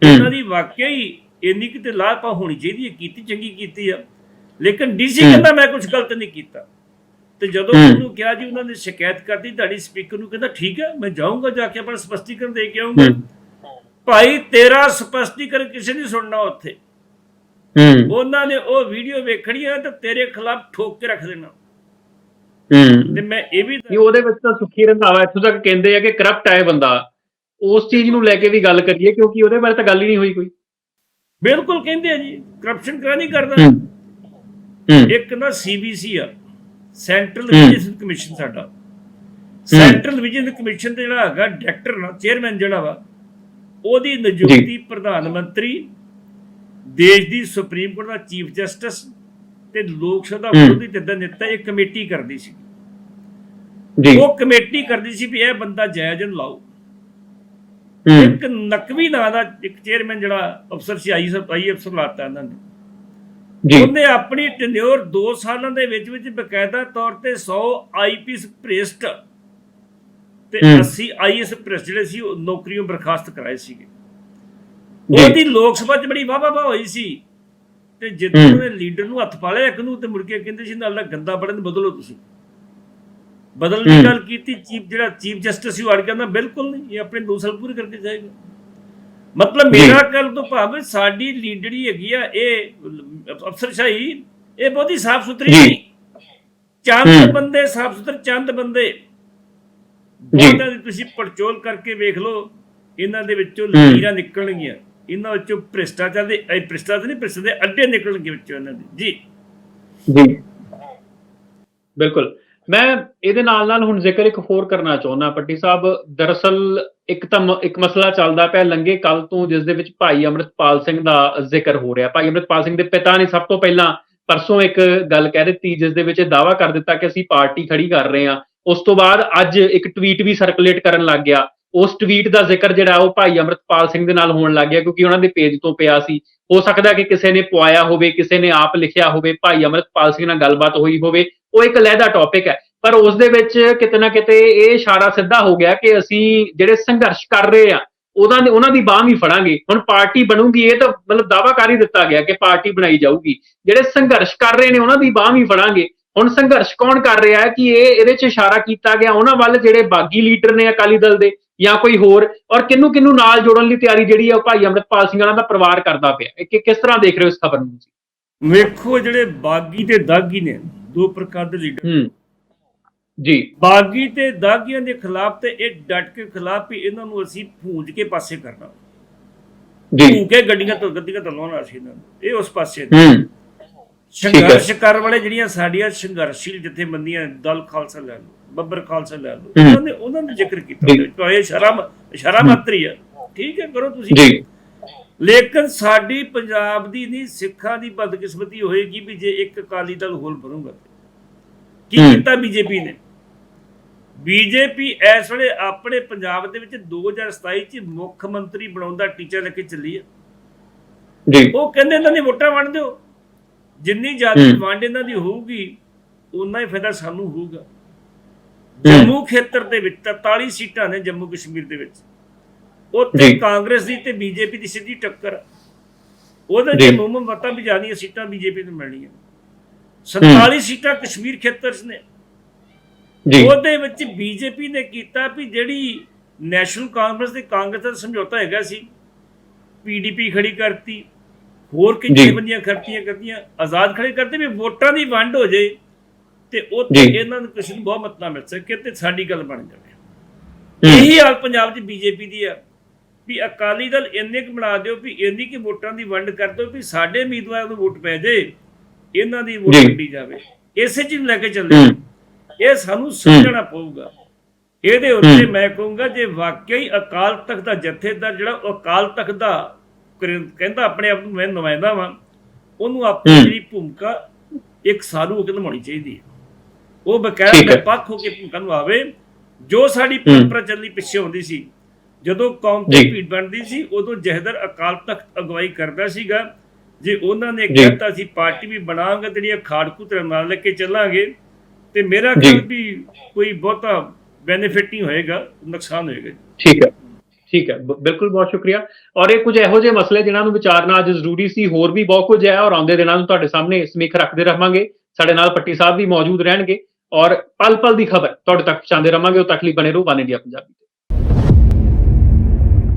ਇਹਨਾਂ ਦੀ ਵਾਕਿਆ ਹੀ ਇੰਨੀ ਕਿਤੇ ਲਾਪਾ ਹੋਣੀ ਚਾਹੀਦੀ ਹੈ ਕੀਤੀ ਚੰਗੀ ਕੀਤੀ ਆ। ਲੇਕਿਨ ਡੀਸੀ। ਕਹਿੰਦਾ ਮੈਂ ਕੁਝ ਗਲਤ ਨਹੀਂ ਕੀਤਾ। ਤੇ ਜਦੋਂ। ਉਹਨੂੰ ਕਿਹਾ ਜੀ ਉਹਨਾਂ ਨੇ ਸ਼ਿਕਾਇਤ ਕਰਤੀ ਤੁਹਾਡੀ ਸਪੀਕਰ ਨੂੰ ਕਹਿੰਦਾ ਠੀਕ ਹੈ ਮੈਂ ਜਾਊਂਗਾ ਜਾ ਕੇ ਆਪਣਾ ਸਪਸ਼ਟੀਕਰਨ ਦੇ ਕੇ ਆਊਂਗਾ। ਹੂੰ। ਭਾਈ ਤੇਰਾ ਸਪਸ਼ਟੀਕਰਨ ਕਿਸੇ ਨੇ ਸੁਣਨਾ ਉੱਥੇ? ਹੂੰ। ਉਹਨਾਂ ਨੇ ਉਹ ਵੀਡੀਓ ਵੇਖਣੀ ਹੈ ਤੇ ਤੇਰੇ ਖਿਲਾਫ ਠੋਕ ਕੇ ਰੱਖ ਦੇਣਾ। ਹੂੰ। ਤੇ ਮੈਂ ਇਹ ਵੀ ਨਹੀਂ ਉਹਦੇ ਵਿੱਚ ਤਾਂ ਸੁਖੀ ਰੰਧਾਵਾ ਇੱਥੋਂ ਤੱਕ ਕਹਿੰਦੇ ਆ ਕਿ ਕਰਪਟ ਇਹ ਬੰਦਾ। ਉਸ ਚੀਜ਼ ਨੂੰ ਲੈ ਕੇ ਵੀ ਗੱਲ ਕਰੀਏ ਕਿਉਂਕਿ ਉਹਦੇ ਬਾਰੇ ਤਾਂ ਗੱਲ ਹੀ ਨਹੀਂ ਹੋਈ ਕੋਈ। ਬਿਲਕੁਲ ਕਹਿੰਦੇ ਆ ਜੀ ਕਰਪਸ਼ਨ ਕਰਾ ਨਹੀਂ ਕਰਦਾ? ਇੱਕ ਨਾ ਸੀਬੀਸੀ ਆ। ਸੈਂਟਰਲ। ਵਿਜੀਲੈਂਸ ਕਮਿਸ਼ਨ ਸਾਡਾ। ਸੈਂਟਰਲ ਵਿਜੀਲੈਂਸ ਕਮਿਸ਼ਨ ਤੇ ਜਿਹੜਾ ਹੈਗਾ ਡਾਇਰੈਕਟਰ ਨਾ ਚੇਅਰਮੈਨ ਜਿਹੜਾ ਵਾ ਉਹਦੀ ਨਿਯੁਕਤੀ ਪ੍ਰਧਾਨ ਮੰਤਰੀ ਦੇਸ਼ ਦੀ ਸੁਪਰੀਮ ਕੋਰਟ ਦਾ ਚੀਫ ਜਸਟਿਸ ਤੇ ਲੋਕ ਸਭਾ। ਵਿਰੋਧੀ ਧਿਰ ਦਾ ਨੇਤਾ ਇੱਕ ਕਮੇਟੀ ਕਰਦੀ ਸੀ। ਜੀ। ਉਹ ਕਮੇਟੀ ਕਰਦੀ ਸੀ ਵੀ ਇਹ ਬੰਦਾ ਜਾਇਜ਼ ਨੂੰ ਲਾਓ। ਇੱਕ ਨਕਵੀ ਨਾਂ ਦਾ ਇੱਕ ਚੇਅਰਮੈਨ ਜਿਹੜਾ ਅਫਸਰ ਸੀ ਆਈ ਆਈ ਅਫਸਰ ਲਾਤਾ ਇਹਨਾਂ ਨੇ। ਉਹਨੇ ਆਪਣੀ ਟੈਨਿਓਰ 2 ਸਾਲਾਂ ਦੇ ਵਿੱਚ ਵਿੱਚ ਬਕਾਇਦਾ ਤੌਰ ਤੇ 100 ਆਈਪੀਐਸ ਭ੍ਰਿਸ਼ਟ ਤੇ ਹੂੰ। 80 ਆਈਐਸ ਭ੍ਰਿਸ਼ਟ ਜਿਹੜੇ ਸੀ ਉਹ ਨੌਕਰੀਆਂ ਬਰਖਾਸਤ ਕਰਾਏ ਸੀਗੇ। ਉਹਦੀ ਲੋਕ ਸਭਾ 'ਚ ਬੜੀ ਵਾਹ ਵਾਹ ਹੋਈ ਸੀ ਤੇ ਜਦੋਂ ਹੂੰ। ਉਹਨੇ ਲੀਡਰ ਨੂੰ ਹੱਥ ਪਾ ਲਿਆ ਇੱਕ ਨੂੰ ਤੇ ਮੁੜ ਕੇ ਕਹਿੰਦੇ ਸੀ ਨਾ ਅੱਲਾ ਗੰਦਾ ਬੜਨ ਬਦਲੋ ਤੁਸੀਂ ਬਦਲਣ ਦੀ ਹੂੰ। ਗੱਲ ਕੀਤੀ ਚੀਫ ਜਿਹੜਾ ਚੀਫ ਜਸਟਿਸ ਉਹ ਅੜ ਕਹਿੰਦਾ ਬਿਲਕੁਲ ਨਹੀਂ ਇਹ ਆਪਣੇ 2 ਸਾਲ ਪੂਰੇ ਕਰਕੇ ਜਾਏਗਾ ਮਤਲਬ। ਮੇਰਾ ਕਹਿਣ ਤੋਂ ਭਾਵ ਸਾਡੀ ਲੀਡਰੀ ਹੈਗੀ ਆ ਇਹ ਅਫਸਰਸ਼ਾਹੀ ਇਹ ਬਹੁਤੀ ਸਾਫ਼ ਸੁਥਰੀ ਜੀ। ਨਹੀਂ ਚੰਦ। ਬੰਦੇ ਸਾਫ਼ ਸੁਥਰੇ ਚੰਦ ਬੰਦੇ ਜੀ। ਬਹੁਤਾਂ ਦੀ ਤੁਸੀਂ ਪੜਚੋਲ ਕਰਕੇ ਵੇਖ ਲਓ ਇਹਨਾਂ ਦੇ ਵਿੱਚੋਂ ਲਕੀਰਾਂ ਨਿਕਲਣਗੀਆਂ ਇਹਨਾਂ ਵਿੱਚੋਂ ਭ੍ਰਿਸ਼ਟਾਚਾਰ ਦੇ ਇਹ ਭ੍ਰਿਸ਼ਟਾਚਾਰ ਨਹੀਂ ਭ੍ਰਿਸ਼ਟ ਦੇ ਅੱਡੇ ਨਿਕਲਣਗੇ ਵਿੱਚੋਂ ਇਹਨਾਂ ਦੇ ਜੀ ਜੀ ਬਿਲਕੁਲ ਮੈਂ ਇਹਦੇ ਨਾਲ ਨਾਲ ਹੁਣ ਜ਼ਿਕਰ ਇੱਕ ਹੋਰ ਕਰਨਾ ਚਾਹੁੰਦਾ, ਪੱਟੀ ਸਾਹਿਬ। ਦਰਅਸਲ ਇੱਕ ਤਾਂ ਇੱਕ ਮਸਲਾ ਚੱਲਦਾ ਪਿਆ ਲੰਗੇ ਕੱਲ ਤੋਂ, ਜਿਸ ਦੇ ਵਿੱਚ ਭਾਈ ਅਮਰਿਤਪਾਲ ਸਿੰਘ ਦਾ ਜ਼ਿਕਰ ਹੋ ਰਿਹਾ। ਭਾਈ ਅਮਰਿਤਪਾਲ ਸਿੰਘ ਦੇ ਪਿਤਾ ਨੇ ਸਭ ਤੋਂ ਪਹਿਲਾਂ ਪਰਸੋਂ ਇੱਕ ਗੱਲ ਕਹਿ ਦਿੱਤੀ, ਜਿਸ ਦੇ ਵਿੱਚ ਇਹ ਦਾਵਾ ਕਰ ਦਿੱਤਾ ਕਿ ਅਸੀਂ ਪਾਰਟੀ ਖੜੀ ਕਰ ਰਹੇ ਹਾਂ। ਉਸ ਤੋਂ ਬਾਅਦ ਅੱਜ ਇੱਕ ਟਵੀਟ ਵੀ ਸਰਕੂਲੇਟ ਕਰਨ ਲੱਗ ਗਿਆ। ਉਸ ਟਵੀਟ ਦਾ ਜ਼ਿਕਰ ਜਿਹੜਾ, ਉਹ ਭਾਈ ਅਮਰਿਤਪਾਲ ਸਿੰਘ ਦੇ ਨਾਲ ਹੋਣ ਲੱਗ ਗਿਆ, ਕਿਉਂਕਿ ਉਹਨਾਂ ਦੇ ਪੇਜ ਤੋਂ ਪਿਆ ਸੀ। ਹੋ ਸਕਦਾ ਕਿ ਕਿਸੇ ਨੇ ਪੁਆਇਆ ਹੋਵੇ, ਕਿਸੇ ਨੇ ਆਪ ਲਿਖਿਆ ਹੋਵੇ, ਭਾਈ ਅਮਰਿਤਪਾਲ ਸਿੰਘ ਨਾਲ ਗੱਲਬਾਤ ਹੋਈ ਹੋਵੇ। ਉਹ ਇੱਕ ਲਹਿਦਾ ਟੌਪਿਕ ਹੈ। ਪਰ ਉਸ ਦੇ ਵਿੱਚ ਕਿਤੇ ਨਾ ਕਿਤੇ ਇਹ ਇਸ਼ਾਰਾ ਸਿੱਧਾ ਹੋ ਗਿਆ ਕਿ ਅਸੀਂ ਜਿਹੜੇ ਸੰਘਰਸ਼ ਕਰ ਰਹੇ ਆ ਉਹਨਾਂ ਉਹਨਾਂ ਦੀ ਬਾਹ ਵੀ ਫੜਾਂਗੇ। ਹੁਣ ਪਾਰਟੀ ਬਣੂਗੀ, ਇਹ ਤਾਂ ਮਤਲਬ ਦਾਵਾ ਕਰ ਹੀ ਦਿੱਤਾ ਗਿਆ ਕਿ ਪਾਰਟੀ ਬਣਾਈ ਜਾਊਗੀ। ਜਿਹੜੇ ਸੰਘਰਸ਼ ਕਰ ਰਹੇ ਨੇ, ਉਹਨਾਂ ਦੀ ਬਾਹ ਵੀ ਫੜਾਂਗੇ। ਹੁਣ ਸੰਘਰਸ਼ ਕੌਣ ਕਰ ਰਿਹਾ ਹੈ ਕਿ ਇਹ ਇਹਦੇ 'ਚ ਇਸ਼ਾਰਾ ਕੀਤਾ ਗਿਆ? ਉਹਨਾਂ ਵੱਲ ਜਿਹੜੇ ਬਾਗੀ ਲੀਡਰ ਨੇ ਅਕਾਲੀ ਦਲ ਦੇ ਜਾਂ ਕੋਈ ਹੋਰ, ਔਰ ਕਿੰਨੂੰ ਕਿੰਨੂੰ ਨਾਲ ਜੋੜਨ ਲਈ ਤਿਆਰੀ ਜਿਹੜੀ ਹੈ ਉਹ ਭਾਈ ਅਮਰਿਤਪਾਲ ਸਿੰਘ ਉਹਨਾਂ ਦਾ ਪਰਿਵਾਰ ਕਰਦਾ ਪਿਆ। ਕਿ- ਕਿਸ ਤਰ੍ਹਾਂ ਦੇਖ ਰਹੇ ਹੋ ਇਸ ਖਬਰ ਨੂੰ ਵੇਖੋ ਜਿਹੜੇ ਬਾਗੀ ਤੇ ਦਾਗੀ ਨੇ ਦੋ ਪ੍ਰਕਾਰ ਦੇ ਲੀਡਰ। ਹੂੰ। ਜੀ। ਬਾਗੀ ਤੇ ਦਾਗੀਆਂ ਦੇ ਖਿਲਾਫ ਤੇ ਇਹ ਡਟ ਕੇ ਖਿਲਾਫ ਵੀ ਇਹਨਾਂ ਨੂੰ ਅਸੀਂ ਭੂੰਜ ਕੇ ਪਾਸੇ ਕਰਨਾ। ਜੀ। ਭੂੰ ਕੇ ਗੱਡੀਆਂ ਤੋਂ ਗੱਡੀਆਂ ਤੋਂ ਲਾਉਣਾ ਅਸੀਂ ਇਹਨਾਂ ਨੂੰ। ਇਹ ਉਸ ਪਾਸੇ। ਹੂੰ। ਸੰਘਰਸ਼ ਕਰਨ ਵਾਲੇ ਜਿਹੜੀਆਂ ਸਾਡੀਆਂ ਸੰਘਰਸ਼ੀਲ ਜਥੇਬੰਦੀਆਂ ਦਲ ਖਾਲਸਾ ਲੈ ਲਓ ਬੱਬਰ ਖਾਲਸਾ ਲੈ ਲਓ ਹੂੰ। ਉਹਨਾਂ ਨੇ ਉਹਨਾਂ ਨੇ ਜ਼ਿਕਰ ਕੀਤਾ। ਤਾਂ ਇਹ ਸ਼ਰਮ ਸ਼ਰਮ ਮਾਤਰੀ ਆ। ਠੀਕ ਹੈ ਕਰੋ ਤੁਸੀਂ। ਜੀ। ਲੇਕਿਨ ਸਾਡੀ ਪੰਜਾਬ ਦੀ ਨਹੀਂ ਸਿੱਖਾਂ ਦੀ ਬਦਕਿਸਮਤੀ ਹੋਏਗੀ ਵੀ ਜੇ ਇੱਕ ਅਕਾਲੀ ਦਲ ਹੋਲ ਬਣੂਗਾ। ਕੀ। ਕੀਤਾ ਬੀਜੇਪੀ ਨੇ ਬੀਜੇਪੀ ਇਸ ਵੇਲੇ ਆਪਣੇ ਪੰਜਾਬ ਦੇ ਵਿੱਚ 2027 ਚ ਮੁੱਖ ਮੰਤਰੀ ਬਣਾਉਣ ਦਾ ਟੀਚਾ ਲੈ ਕੇ ਚੱਲੀ ਹੈ ਜੀ ਉਹ ਕਹਿੰਦੇ ਇਹਨਾਂ ਦੀ ਵੋਟਾਂ ਵੰਡ ਦਿਓ ਜਿੰਨੀ ਜ਼ਿਆਦਾ। ਵੰਡ ਇਹਨਾਂ ਦੀ ਹੋਊਗੀ ਉਨਾ ਹੀ ਫਾਇਦਾ ਸਾਨੂੰ ਹੋਊਗਾ। ਜੰਮੂ ਖੇਤਰ ਦੇ ਵਿੱਚ 43 ਸੀਟਾਂ ਨੇ ਜੰਮੂ ਕਸ਼ਮੀਰ ਦੇ ਵਿੱਚ ਉੱਥੇ। ਕਾਂਗਰਸ ਦੀ ਤੇ ਬੀਜੇਪੀ ਦੀ ਸਿੱਧੀ ਟੱਕਰ। ਉਹਦੇ ਜੀ। ਚ ਮੁਹੰਮਦ ਮਤਾਂ ਵੀ ਜਾਣੀਆਂ ਸੀਟਾਂ ਬੀਜੇਪੀ ਨੂੰ ਮਿਲਣੀਆਂ 47 ਸੀਟਾਂ ਕਸ਼ਮੀਰ ਖੇਤਰ 'ਚ ਨੇ। ਜੀ। ਉਹਦੇ ਵਿੱਚ ਬੀਜੇਪੀ ਨੇ ਕੀਤਾ ਵੀ ਜਿਹੜੀ ਨੈਸ਼ਨਲ ਕਾਂਗਰਸ ਤੇ ਕਾਂਗਰਸ ਦਾ ਸਮਝੌਤਾ ਹੈਗਾ ਸੀ ਪੀਡੀਪੀ ਖੜੀ ਕਰਤੀ ਹੋਰ ਕਿ ਜੀ। ਜਥੇਬੰਦੀਆਂ ਖੜਤੀਆਂ ਕਰਦੀਆਂ ਆਜ਼ਾਦ ਖੜੇ ਕਰਦੇ ਵੀ ਵੋਟਾਂ ਦੀ ਵੰਡ ਹੋ ਜੇ ਤੇ ਉੱਥੇ। ਇਹਨਾਂ ਨੂੰ ਕਿਸੇ ਨੂੰ ਬਹੁਮਤ ਨਾ ਮਿਲ ਸਕੇ ਤੇ ਸਾਡੀ ਗੱਲ ਬਣ ਜਾਵੇ। ਇਹੀ ਹਾਲ ਪੰਜਾਬ 'ਚ ਬੀਜੇਪੀ ਦੀ ਆ ਵੀ ਅਕਾਲੀ ਦਲ ਇੰਨੇ ਕੁ ਬਣਾ ਦਿਓ ਵੀ ਇੰਨੀ ਕਿ ਵੋਟਾਂ ਦੀ ਵੰਡ ਕਰ ਦਿਓ ਵੀ ਸਾਡੇ ਉਮੀਦਵਾਰ ਨੂੰ ਵੋਟ ਪੈ ਜੇ। ਇਹਨਾਂ ਦੀ ਵੋਟ। ਕੱਢੀ ਜਾਵੇ ਇਸੇ ਚੀਜ਼ ਨੂੰ ਲੈ ਕੇ ਚੱਲਦੇ ਇਹ ਸਾਨੂੰ ਸਮਝਣਾ ਪਊਗਾ ਇਹਦੇ ਉੱਤੇ। ਮੈਂ ਕਹੂੰਗਾ ਜੇ ਵਾਕਈ ਅਕਾਲ ਤਖਤ ਦਾ ਜਥੇਦਾਰ ਜਿਹੜਾ ਅਕਾਲ ਤਖਤ ਦਾ ਕਹਿੰਦਾ ਆਪਣੇ ਆਪ ਨੂੰ ਮੈਂ ਨੁਮਾਇੰਦਾ ਵਾਂ ਉਹਨੂੰ ਆਪਣੀ। ਜਿਹੜੀ ਭੂਮਿਕਾ ਇੱਕ ਸਾਰੂ ਹੋ ਨਿਭਾਉਣੀ ਚਾਹੀਦੀ ਹੈ ਉਹ ਬਕਾਇਦਾ। ਨਿਰਪੱਖ ਹੋ ਕੇ ਭੂਮਿਕਾ ਨੂੰ ਆਵੇ ਜੋ ਸਾਡੀ ਪਰੰਪਰਾ ਚੱਲੀ ਪਿੱਛੇ ਹੁੰਦੀ ਸੀ ਜਦੋਂ ਕੌਮ ਜੀ। ਭੀੜ ਬਣਦੀ ਸੀ ਉਦੋਂ ਜਹਦਰ ਅਕਾਲ ਤਖਤ ਅਗਵਾਈ ਕਰਦਾ ਸੀਗਾ ਜੇ ਉਹਨਾਂ ਨੇ। ਕਹਿਤਾ ਸੀ ਪਾਰਟੀ ਵੀ ਬਣਾਵਾਂਗੇ ਤੇ ਜਿਹੜੀਆਂ ਖਾੜਕੂ ਤਰ੍ਹਾਂ ਨਾਲ ਲੈ ਕੇ ਚੱਲਾਂਗੇ ਤੇ ਮੇਰਾ। ਖਿਆਲ ਵੀ ਕੋਈ ਬਹੁਤਾ ਬੈਨੀਫਿਟ ਨਹੀਂ ਹੋਏਗਾ ਨੁਕਸਾਨ ਹੋਏਗਾ ਠੀਕ ਹੈ। ਠੀਕ ਹੈ। ਬਿਲਕੁਲ ਬਹੁਤ ਸ਼ੁਕਰੀਆ। ਔਰ ਇਹ ਕੁਝ ਇਹੋ ਜਿਹੇ ਮਸਲੇ ਜਿਨ੍ਹਾਂ ਨੂੰ ਵਿਚਾਰਨਾ ਅੱਜ ਜ਼ਰੂਰੀ ਸੀ ਹੋਰ ਵੀ ਬਹੁਤ ਕੁਝ ਹੈ ਔਰ ਆਉਂਦੇ ਦਿਨਾਂ ਨੂੰ ਤੁਹਾਡੇ ਸਾਹਮਣੇ ਸਮੀਖ ਰੱਖਦੇ ਰਹਾਂਗੇ। ਸਾਡੇ ਨਾਲ ਪੱਟੀ ਸਾਹਿਬ ਵੀ ਮੌਜੂਦ ਰਹਿਣਗੇ ਔਰ ਪਲ ਪਲ ਦੀ ਖਬਰ ਤੁਹਾਡੇ ਤੱਕ ਪਹੁੰਚਾਉਂਦੇ ਰਹਾਂਗੇ ਉਹ ਤੱਕ ਲਈ ਬਣੇ ਰਹੋ ਵਨ ਇੰਡੀਆ ਪੰਜਾਬੀ